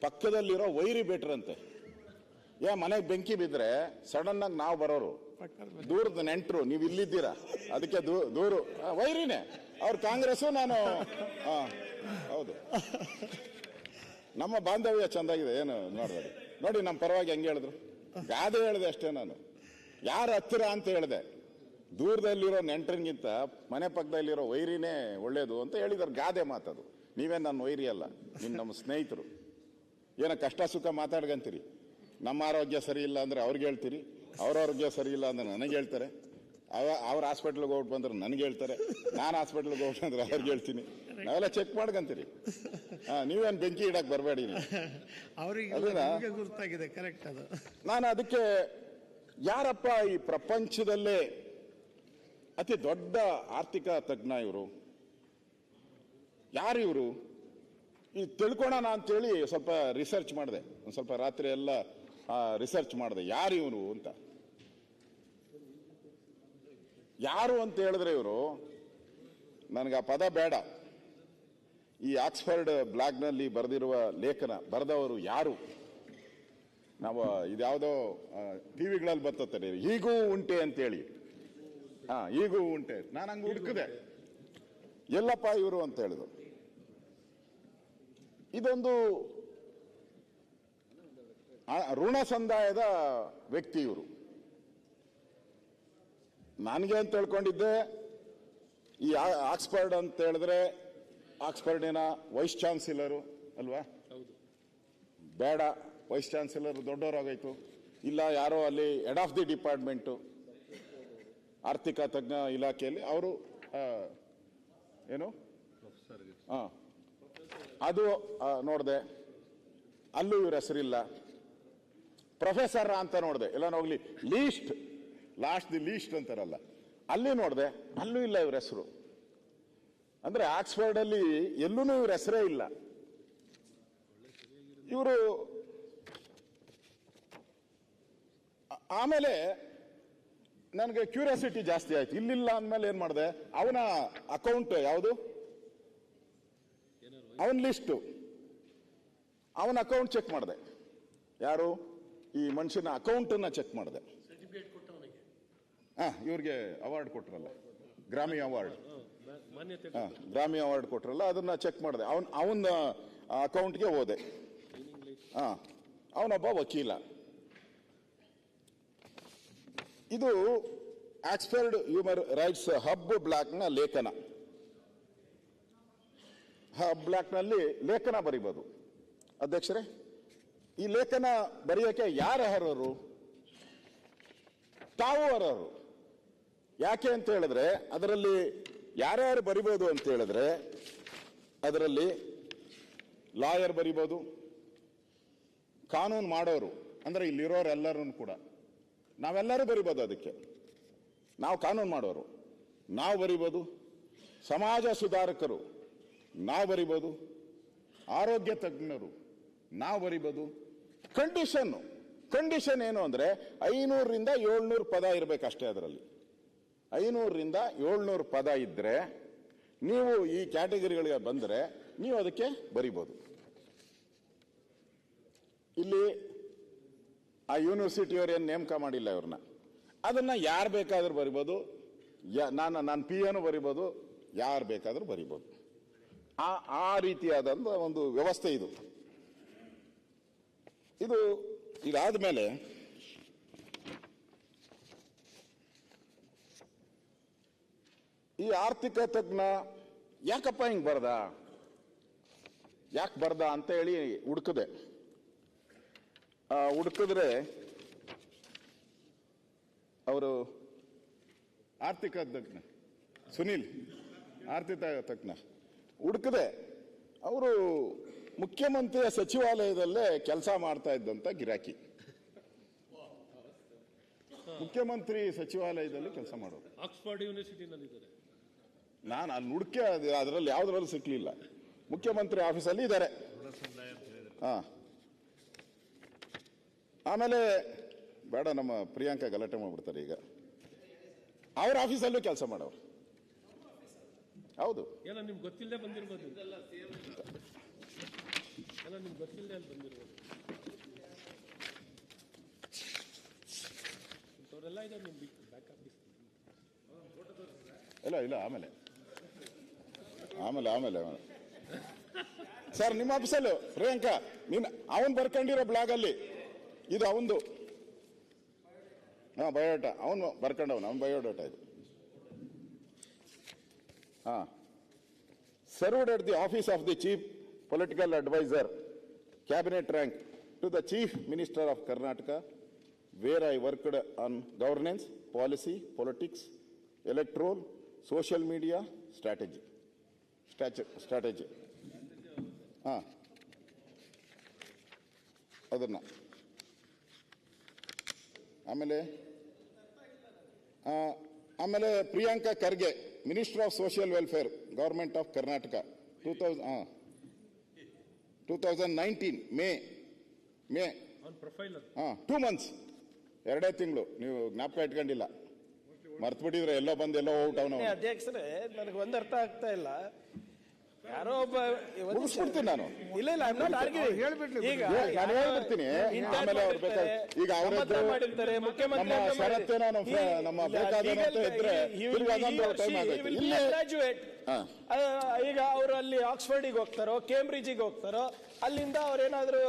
ಪಕ್ಕದಲ್ಲಿರೋ ವೈರಿ ಬೆಟ್ರ್ ಅಂತೆ ಯಾ ಮನೆಗೆ ಬೆಂಕಿ ಬಿದ್ರೆ ಸಡನ್ ಆಗಿ ನಾವು ಬರೋರು. ದೂರದ ನೆಂಟರು ನೀವು ಇಲ್ಲಿದ್ದೀರಾ? ಅದಕ್ಕೆ ದೂ- ದೂರು. ಆ, ವೈರಿನೇ. ಅವ್ರ ಕಾಂಗ್ರೆಸ್ ನಾನು ಹೌದು. ನಮ್ಮ ಬಾಂಧವ್ಯ ಚೆಂದಾಗಿದೆ, ಏನು ನೋಡ್ಬೇಡಿ. ನೋಡಿ ನಮ್ಮ ಪರವಾಗಿ ಹೆಂಗೆ ಹೇಳಿದ್ರು? ಗಾದೆ ಹೇಳಿದೆ ಅಷ್ಟೇ ನಾನು. ಯಾರ ಹತ್ತಿರ ಅಂತ ಹೇಳಿದೆ. ದೂರದಲ್ಲಿರೋ ನೆಂಟರಿಗಿಂತ ಮನೆ ಪಕ್ಕದಲ್ಲಿರೋ ವೈರಿನೇ ಒಳ್ಳೇದು ಅಂತ ಹೇಳಿದಾರೆ ಗಾದೆ ಮಾತದು. ನೀವೇ ನನ್ನ ವೈರಿ ಅಲ್ಲ ನಿಮ್ಮ ನಮ್ಮ ಸ್ನೇಹಿತರು. ಏನೋ ಕಷ್ಟ ಸುಖ ಮಾತಾಡ್ಕಂತೀರಿ ನಮ್ಮ ಆರೋಗ್ಯ ಸರಿ ಇಲ್ಲ ಅಂದರೆ ಅವ್ರಿಗೆ ಹೇಳ್ತೀರಿ, ಅವ್ರ ಆರೋಗ್ಯ ಸರಿ ಇಲ್ಲ ಅಂದರೆ ನನಗೆ ಹೇಳ್ತಾರೆ. ಅವ ಅವ್ರ ಹಾಸ್ಪಿಟ್ಲಿಗೆ ಹೋಗ್ಬಿಟ್ಟು ಬಂದ್ರೆ ನನಗೆ ಹೇಳ್ತಾರೆ. ನಾನು ಹಾಸ್ಪಿಟ್ಲಿಗೆ ಹೋಗ್ಬಿಟ್ಟು ಅಂದ್ರೆ ಅವ್ರಿಗೆ ಹೇಳ್ತೀನಿ. ನಾವೆಲ್ಲ ಚೆಕ್ ಮಾಡ್ಕಂತೀರಿ. ಹಾ ನೀವೇನು ಬೆಂಕಿ ಇಡಕ್ ಬರಬೇಡಿ ಅವರಿಗೆ? ನಿಮ್ಗೆ ಕರೆಕ್ಟ್ ಅದು. ನಾನು ಅದಕ್ಕೆ ಯಾರಪ್ಪ ಈ ಪ್ರಪಂಚದಲ್ಲೇ ಅತಿ ದೊಡ್ಡ ಆರ್ಥಿಕ ತಜ್ಞ ಇವರು? ಯಾರು ಇವರು? ಈ ತಿಳ್ಕೊಳೋಣ ಅಂತೇಳಿ ಸ್ವಲ್ಪ ರಿಸರ್ಚ್ ಮಾಡಿದೆ. ಒಂದು ಸ್ವಲ್ಪ ರಾತ್ರಿ ಎಲ್ಲ ರಿಸರ್ಚ್ ಮಾಡಿದೆ. ಯಾರು ಇವರು ಅಂತ. ಯಾರು ಅಂತ ಹೇಳಿದ್ರೆ ಇವರು, ನನಗೆ ಆ ಪದ ಬೇಡ. ಈ ಆಕ್ಸ್ಫರ್ಡ್ ಬ್ಲಾಗ್ನಲ್ಲಿ ಬರೆದಿರುವ ಲೇಖನ ಬರೆದವರು ಯಾರು? ನಾವು, ಇದ್ಯಾವುದೋ ಟಿವಿಗಳಲ್ಲಿ ಬರ್ತದೆ ಹೀಗೂ ಉಂಟೆ ಅಂತೇಳಿ. ಹಾ, ಹೀಗೂ ಉಂಟೆ ನಾನು ಹಂಗೆ ಹುಡುಕಿದೆ. ಎಲ್ಲಪ್ಪ ಇವರು ಅಂತ ಹೇಳಿದ್ರು. ಇದೊಂದು ಋಣ ಸಂದಾಯದ ವ್ಯಕ್ತಿ ಇವರು. ನನಗೆ ಅಂತ ತಿಳ್ಕೊಂಡಿದ್ದೆ ಈ ಆಕ್ಸ್ಫರ್ಡ್ ಅಂತ ಹೇಳಿದ್ರೆ ಆಕ್ಸ್ಫರ್ಡಿನ ವೈಸ್ ಚಾನ್ಸಲರು ಅಲ್ವಾ? ಬೇಡ ವೈಸ್ ಚಾನ್ಸಲರ್ ದೊಡ್ಡವರಾಗೋಯ್ತು. ಇಲ್ಲ ಯಾರೋ ಅಲ್ಲಿ ಹೆಡ್ ಆಫ್ ದಿ ಡಿಪಾರ್ಟ್ಮೆಂಟು ಆರ್ಥಿಕ ತಜ್ಞ ಇಲಾಖೆಯಲ್ಲಿ ಅವರು ಏನು? ಹಾಂ ಅದು ನೋಡಿದೆ. ಅಲ್ಲೂ ಇವ್ರ ಹೆಸರಿಲ್ಲ. ಪ್ರೊಫೆಸರ್ ಅಂತ ನೋಡಿದೆ. ಎಲ್ಲ ಹೋಗ್ಲಿ ಲೀಸ್ಟ್ ಲಾಸ್ಟ್ ದಿ ಲೀಸ್ಟ್ ಅಂತಾರಲ್ಲ. ಅಲ್ಲಿ ನೋಡಿದೆ, ಅಲ್ಲೂ ಇಲ್ಲ ಇವ್ರ ಹೆಸರು. ಅಂದ್ರೆ ಆಕ್ಸ್ಫರ್ಡ್ ಅಲ್ಲಿ ಎಲ್ಲೂ ಇವ್ರ ಹೆಸರೇ ಇಲ್ಲ. ಇವರು ಆಮೇಲೆ ನನಗೆ ಕ್ಯೂರಿಯಾಸಿಟಿ ಜಾಸ್ತಿ ಆಯ್ತು. ಇಲ್ಲಿಲ್ಲ ಅಂದಮೇಲೆ ಏನು ಮಾಡಿದೆ, ಅವನ ಅಕೌಂಟ್ ಯಾವುದು? ಅವನ ಲಿಸ್ಟು. ಅವನ ಅಕೌಂಟ್ ಚೆಕ್ ಮಾಡಿದೆ. ಯಾರು? ಈ ಮನುಷ್ಯನ ಅಕೌಂಟನ್ನ ಚೆಕ್ ಮಾಡಿದೆ. ಹಾ ಇವ್ರಿಗೆ ಅವಾರ್ಡ್ ಕೊಟ್ರಲ್ಲ. ಗ್ರಾಮಿ ಅವಾರ್ಡ್ ಹಾ ಗ್ರಾಮಿ ಅವಾರ್ಡ್ ಕೊಟ್ರಲ್ಲ ಅದನ್ನ ಚೆಕ್ ಮಾಡಿದೆ. ಅವನ್ ಅವನ ಅಕೌಂಟ್ಗೆ ಹೋದೆ. ಹಾ ಅವನೊಬ್ಬ ವಕೀಲ. ಇದು ಆಕ್ಸ್ಫರ್ಡ್ ಹ್ಯೂಮನ್ ರೈಟ್ಸ್ ಹಬ್ ಬ್ಲಾಕ್ನ ಲೇಖನ. ಹಬ್ ಬ್ಲಾಕ್ನಲ್ಲಿ ಲೇಖನ ಬರಿಬೋದು. ಅಧ್ಯಕ್ಷರೇ ಈ ಲೇಖನ ಬರೆಯೋಕೆ ಯಾರು ಅರ್ಹರು ತಾವು ಅರ್ಹರು ಯಾಕೆ ಅಂತ ಹೇಳಿದ್ರೆ, ಅದರಲ್ಲಿ ಯಾರ್ಯಾರು ಬರಿಬೋದು ಅಂತ ಹೇಳಿದ್ರೆ, ಅದರಲ್ಲಿ ಲಾಯರ್ ಬರಿಬೋದು, ಕಾನೂನು ಮಾಡೋರು, ಅಂದ್ರೆ ಇಲ್ಲಿರೋರೆಲ್ಲರೂ ಕೂಡ. ನಾವೆಲ್ಲರೂ ಬರಿಬೋದು ಅದಕ್ಕೆ. ನಾವು ಕಾನೂನು ಮಾಡೋರು. ನಾವು ಬರಿಬೋದು, ಸಮಾಜ ಸುಧಾರಕರು. ನಾವು ಬರಿಬೋದು, ಆರೋಗ್ಯ ತಜ್ಞರು. ನಾವು ಬರಿಬೋದು. ಕಂಡೀಷನ್ನು, ಕಂಡೀಷನ್ ಏನು ಅಂದರೆ ಐನೂರರಿಂದ ಏಳ್ನೂರು ಪದ ಇರಬೇಕಷ್ಟೇ ಅದರಲ್ಲಿ. ಐನೂರರಿಂದ ಏಳ್ನೂರು ಪದ ಇದ್ದರೆ ನೀವು ಈ ಕ್ಯಾಟಗರಿಗಳಿಗೆ ಬಂದರೆ ನೀವು ಅದಕ್ಕೆ ಬರಿಬೋದು. ಇಲ್ಲಿ ಆ ಯೂನಿವರ್ಸಿಟಿಯವ್ರು ಏನು ನೇಮಕ ಮಾಡಿಲ್ಲ ಇವ್ರನ್ನ. ಅದನ್ನ ಯಾರು ಬೇಕಾದರೂ ಬರಿಬೋದು. ನಾನು ನಾನು ಪಿ ಎನು ಬರಿಬೋದು. ಯಾರು ಬೇಕಾದರೂ ಬರಿಬೋದು. ಆ ಆ ರೀತಿಯಾದಂಥ ಒಂದು ವ್ಯವಸ್ಥೆ ಇದು. ಇದು ಇದಾದ ಮೇಲೆ ಈ ಆರ್ಥಿಕ ತಜ್ಞ ಯಾಕಪ್ಪ ಹಿಂಗೆ ಬರ್ದ? ಯಾಕೆ ಬರ್ದ ಅಂತ ಹೇಳಿ ಹುಡುಕದೆ. ಹುಡುಕಿದ್ರೆ ಅವರು ಆರ್ಥಿಕ ತಜ್ಞ, ಸುನೀಲ್, ಆರ್ಥಿಕ ತಜ್ಞ. ಹುಡುಕದೆ. ಅವರು ಮುಖ್ಯಮಂತ್ರಿಯ ಸಚಿವಾಲಯದಲ್ಲೇ ಕೆಲಸ ಮಾಡ್ತಾ ಇದ್ದಂತ ಗಿರಾಕಿ. ಮುಖ್ಯಮಂತ್ರಿ ಸಚಿವಾಲಯದಲ್ಲಿ ಕೆಲಸ ಮಾಡೋದು ಆಕ್ಸ್ಫರ್ಡ್ ಯೂನಿವರ್ಸಿಟಿನಲ್ಲಿದ್ದಾರೆ ನಾನು ಅಲ್ಲಿ ಹುಡುಕೆ ಅದರಲ್ಲಿ ಯಾವುದ್ರಲ್ಲೂ ಸಿಕ್ಕಲಿಲ್ಲ ಮುಖ್ಯಮಂತ್ರಿ ಆಫೀಸಲ್ಲಿ ಇದ್ದಾರೆ ಹಾಂ. ಆಮೇಲೆ ಬೇಡ ನಮ್ಮ ಪ್ರಿಯಾಂಕಾ ಗಲಾಟೆ ಮಾಡಿಬಿಡ್ತಾರೆ ಈಗ. ಅವ್ರ ಆಫೀಸಲ್ಲೂ ಕೆಲಸ ಮಾಡೋರು. ಹೌದು. ಎಲ್ಲ ನಿಮ್ಗೆ ಗೊತ್ತಿಲ್ಲದೆ ಬಂದಿರ್ಬೋದು. ಎಲ್ಲ ನಿಮ್ಗೆ ಗೊತ್ತಿಲ್ಲದೆ ಅಲ್ಲಿ ಬಂದಿರ್ಬೋದು. ಅವರೆಲ್ಲ ಇದ್ದಾರೆ ನಿಮ್ಗೆ. ಬ್ಯಾಕಪ್ ಇಲ್ಲ ಇಲ್ಲ ಆಮೇಲೆ. ಆಮೇಲೆ ಆಮೇಲೆ ಸರ್, ನಿಮ್ಮ ಆಫೀಸಲ್ಲೂ, ಪ್ರಿಯಾಂಕಾ, ನೀನು ಅವನ್ ಬರ್ಕೊಂಡಿರೋ ಬ್ಲಾಗ್ ಅಲ್ಲಿ ಇದು ಅವಂದು. ಹಾ, ಬಯೋಡಾಟಾ, ಅವನು ಬರ್ಕೊಂಡವನು, ಅವನ್ ಬಯೋಡಾಟಾ ಇದು. ಹಾ. Served at the office of the chief political adviser, cabinet rank, to the chief minister of Karnataka where I worked on governance policy politics electoral social media strategy. Statu- strategy ಹಾಂ. ಅದನ್ನ ಆಮೇಲೆ ಆ, ಆಮೇಲೆ Priyanka Kharge minister of social welfare government of Karnataka two thousand two thousand nineteen May May ಹಾಂ ಹಾ two months ಎರಡೇ ತಿಂಗಳು. ನೀವು ಜ್ಞಾಪಕ ಇಟ್ಕೊಂಡಿಲ್ಲ. ಮರ್ತು ಬಿಟ್ಟಿದ್ರೆ ಎಲ್ಲೋ ಬಂದು ಎಲ್ಲೋ ಔಟ್ ಅವನು. ಅಧ್ಯಕ್ಷರೇ ನನಗೆ ಒಂದು ಅರ್ಥ ಆಗ್ತಾ ಇಲ್ಲ. ಯಾರೋ ಒಬ್ಬ ಮುಗಿಸ್ಬಿಡ್ತೀನಿ ನಾನು ಇಲ್ಲ ಇಲ್ಲ arguing. ಹೇಳ್ಬಿಡ್ಲಿ ಈಗ ನಾನು ಹೇಳ್ಬಿಡ್ತೀನಿ. ಆಮೇಲೆ ಅವ್ರು ಬೇಕಾದ್ರೆ- ಈಗ ಅವ್ರ ಮಾಡಿರ್ತಾರೆ, ಮುಖ್ಯಮಂತ್ರಿ ನಮ್ಮ ನಮ್ಮ legal- ಇದ್ರೆ ಇಲ್ಲೇ-. ಆ, ಈಗ ಅವರು ಅಲ್ಲಿ ಆಕ್ಸ್ಫರ್ಡಿಗೆ ಹೋಗ್ತಾರೋ ಕೇಂಬ್ರಿಡ್ಜಿಗೆ ಹೋಗ್ತಾರೋ ಅಲ್ಲಿಂದ ಅವ್ರೇನಾದ್ರೂ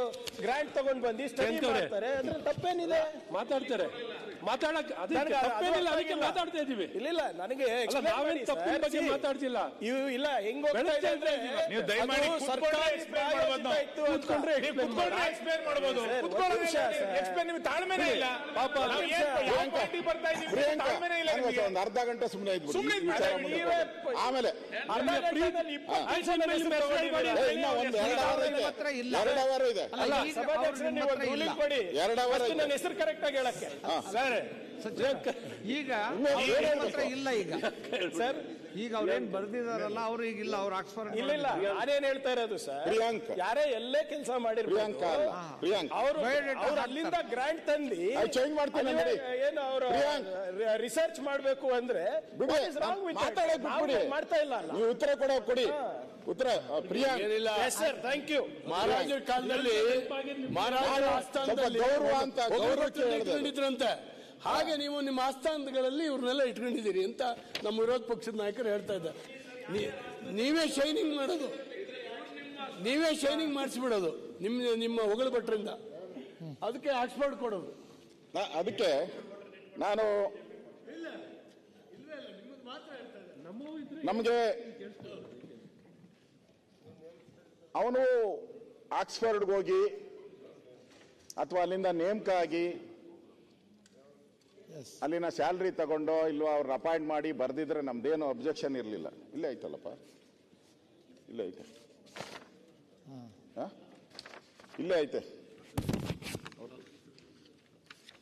ಗ್ರಾಂಟ್ ತಗೊಂಡ್ ಬಂದು ಸ್ಟಡಿ? ಮಾಡ್ತಾರೆ ಅಂದ್ರೆ ತಪ್ಪೇನಿದೆ ಮಾತಾಡ್ತಾರೆ ಮಾತಾಡಕ್ ಅದಕ್ಕೆ ಮಾತಾಡ್ತಾ ಇದೀವಿ. ಇಲ್ಲ ಇಲ್ಲ ನನಗೆ ಅಲ್ಲ explain ನಾವೇನ್ ತಪ್ಪಿನ ಬಗ್ಗೆ See, ಮಾತಾಡ್ತಿಲ್ಲ. ಇವು ಇಲ್ಲ ಹೆಂಗ್ ಹೋಗ್ತಾ ಇದೆ ಅಂದ್ರೆ ನೀವು ದಯಮಾಡಿ ಸರ್ಕಾರಿ. ಕೂತ್ಕೊಂಡ್ರೆ ಎಕ್ಸ್ಪ್ಲೇನ್ ಒಂದು ಇಲ್ಲ. ಎಕ್ಸ್ಪ್ಲೇನ್ ನಿಮ್ಗೆ ತಾಳ್ಮೆನೇ ಇಲ್ಲ. ಪಾಪ, ಬರ್ತಾ ಇದೀವಿ ಪ್ರಿಯಾಂಕಾ ತಾಳ್ಮೆನೇ ಇಲ್ಲ ನಿಮಗೆ. ಒಂದು ಅರ್ಧ ಗಂಟೆ ಸುಮ್ಮನೆ ಇದ್ಬಿಡಿ. ಆಮೇಲೆ ಎರಡು ಅವರ್ ಇದೆ. ಇಲ್ಲ. ಎರಡು ಅವರ್ ಇದೆ. ನನ್ನ ಹೆಸರು ಕರೆಕ್ಟ್ ಆಗಿ ಹೇಳಕ್ಕೆ. ಈಗ ಅವ್ರು ಹತ್ರ ಇಲ್ಲ ಈಗ. ಸರ್ ಈಗ ಅವ್ರೇನ್ ಬರ್ದಿದಾರಲ್ಲ ಅವ್ರು ಈಗ ಇಲ್ಲ ಅವ್ರು ಆಕ್ಸ್ಫರ್ಡ್ ಇಲ್ಲ ಇಲ್ಲ. ನಾನೇನ್ ಹೇಳ್ತಾ ಇರೋದು ಸರ್ ಪ್ರಿಯಾಂಕ. ಯಾರೇ ಎಲ್ಲೇ ಕೆಲಸ ಪ್ರಿಯಾಂಕಾ ಪ್ರಿಯಾಂಕ ಪ್ರಿಯಾಂಕ್. ಅವರು ಅವ್ರು ಅಲ್ಲಿಂದ ಗ್ರಾಂಟ್ ತಂದಿ ಚೇಂಜ್ ಮಾಡ್ತೀನಿ. ಏನು ಅವರು ರಿಸರ್ಚ್ ಮಾಡ್ಬೇಕು ಅಂದ್ರೆ ಮಾಡ್ತಾ ಇಲ್ಲ ನೀವು ಉತ್ತರ ಕೊಡ ಕೊಡಿ. ಉತ್ತರ Priyank. Yes sir thank you ಮಹಾರಾಜರ ಕಾಲದಲ್ಲಿ ಮಹಾರಾಜರ ಆಸ್ಥಾನದಲ್ಲಿ ಗೌರವ ಅಂತ ಗೌರವ ಹಾಗೆ ನೀವು ನಿಮ್ಮ ಆಸ್ಥಾನಗಳಲ್ಲಿ ಇವ್ರನ್ನೆಲ್ಲ ಇಟ್ಕೊಂಡಿದ್ದೀರಿ ಅಂತ ನಮ್ಮ ವಿರೋಧ ಪಕ್ಷದ ನಾಯಕರು ಹೇಳ್ತಾ ಇದ್ದಾರೆ. ನೀವೇ ಶೈನಿಂಗ್ ಮಾಡೋದು. ನೀವೇ ಶೈನಿಂಗ್ ಮಾಡಿಸ್ಬಿಡೋದು. ನಿಮ್ಮ ನಿಮ್ಮ ಹೊಗಳು ಭಟ್ರಿಂದ ಅದಕ್ಕೆ ಆಕ್ಸ್ಫರ್ಡ್ ಕೊಡೋದು. ಅದಕ್ಕೆ ನಾನು ನಮಗೆ ಅವನು ಆಕ್ಸ್ಫರ್ಡ್ಗೆ ಹೋಗಿ ಅಥವಾ ಅಲ್ಲಿಂದ ನೇಮಕ ಆಗಿ ಅಲ್ಲಿನ ಸ್ಯಾಲ್ರಿ ತಗೊಂಡೋ ಇಲ್ವೋ ಅವ್ರನ್ನ ಅಪಾಯಿಂಟ್ ಮಾಡಿ ಬರ್ದಿದ್ರೆ ನಮ್ದೇನು ಅಬ್ಜೆಕ್ಷನ್ ಇರಲಿಲ್ಲ. ಇಲ್ಲೇ ಐತಲ್ಲಪ್ಪ ಇಲ್ಲೇ ಐತೆ? ಇಲ್ಲೇ ಐತೆ.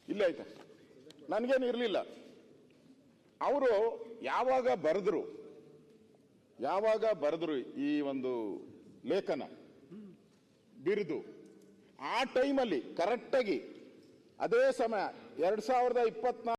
ಇಲ್ಲೇ ಐತೆ. ನನಗೇನು ಇರಲಿಲ್ಲ. ಅವರು ಯಾವಾಗ ಬರೆದ್ರು ಯಾವಾಗ ಬರೆದ್ರು ಈ ಒಂದು ಲೇಖನ ಬಿರಿದು, ಆ ಟೈಮಲ್ಲಿ ಕರೆಕ್ಟಾಗಿ ಅದೇ ಸಮಯ ಎರಡ್ ಸಾವಿರದ ಇಪ್ಪತ್ನಾಲ್ಕು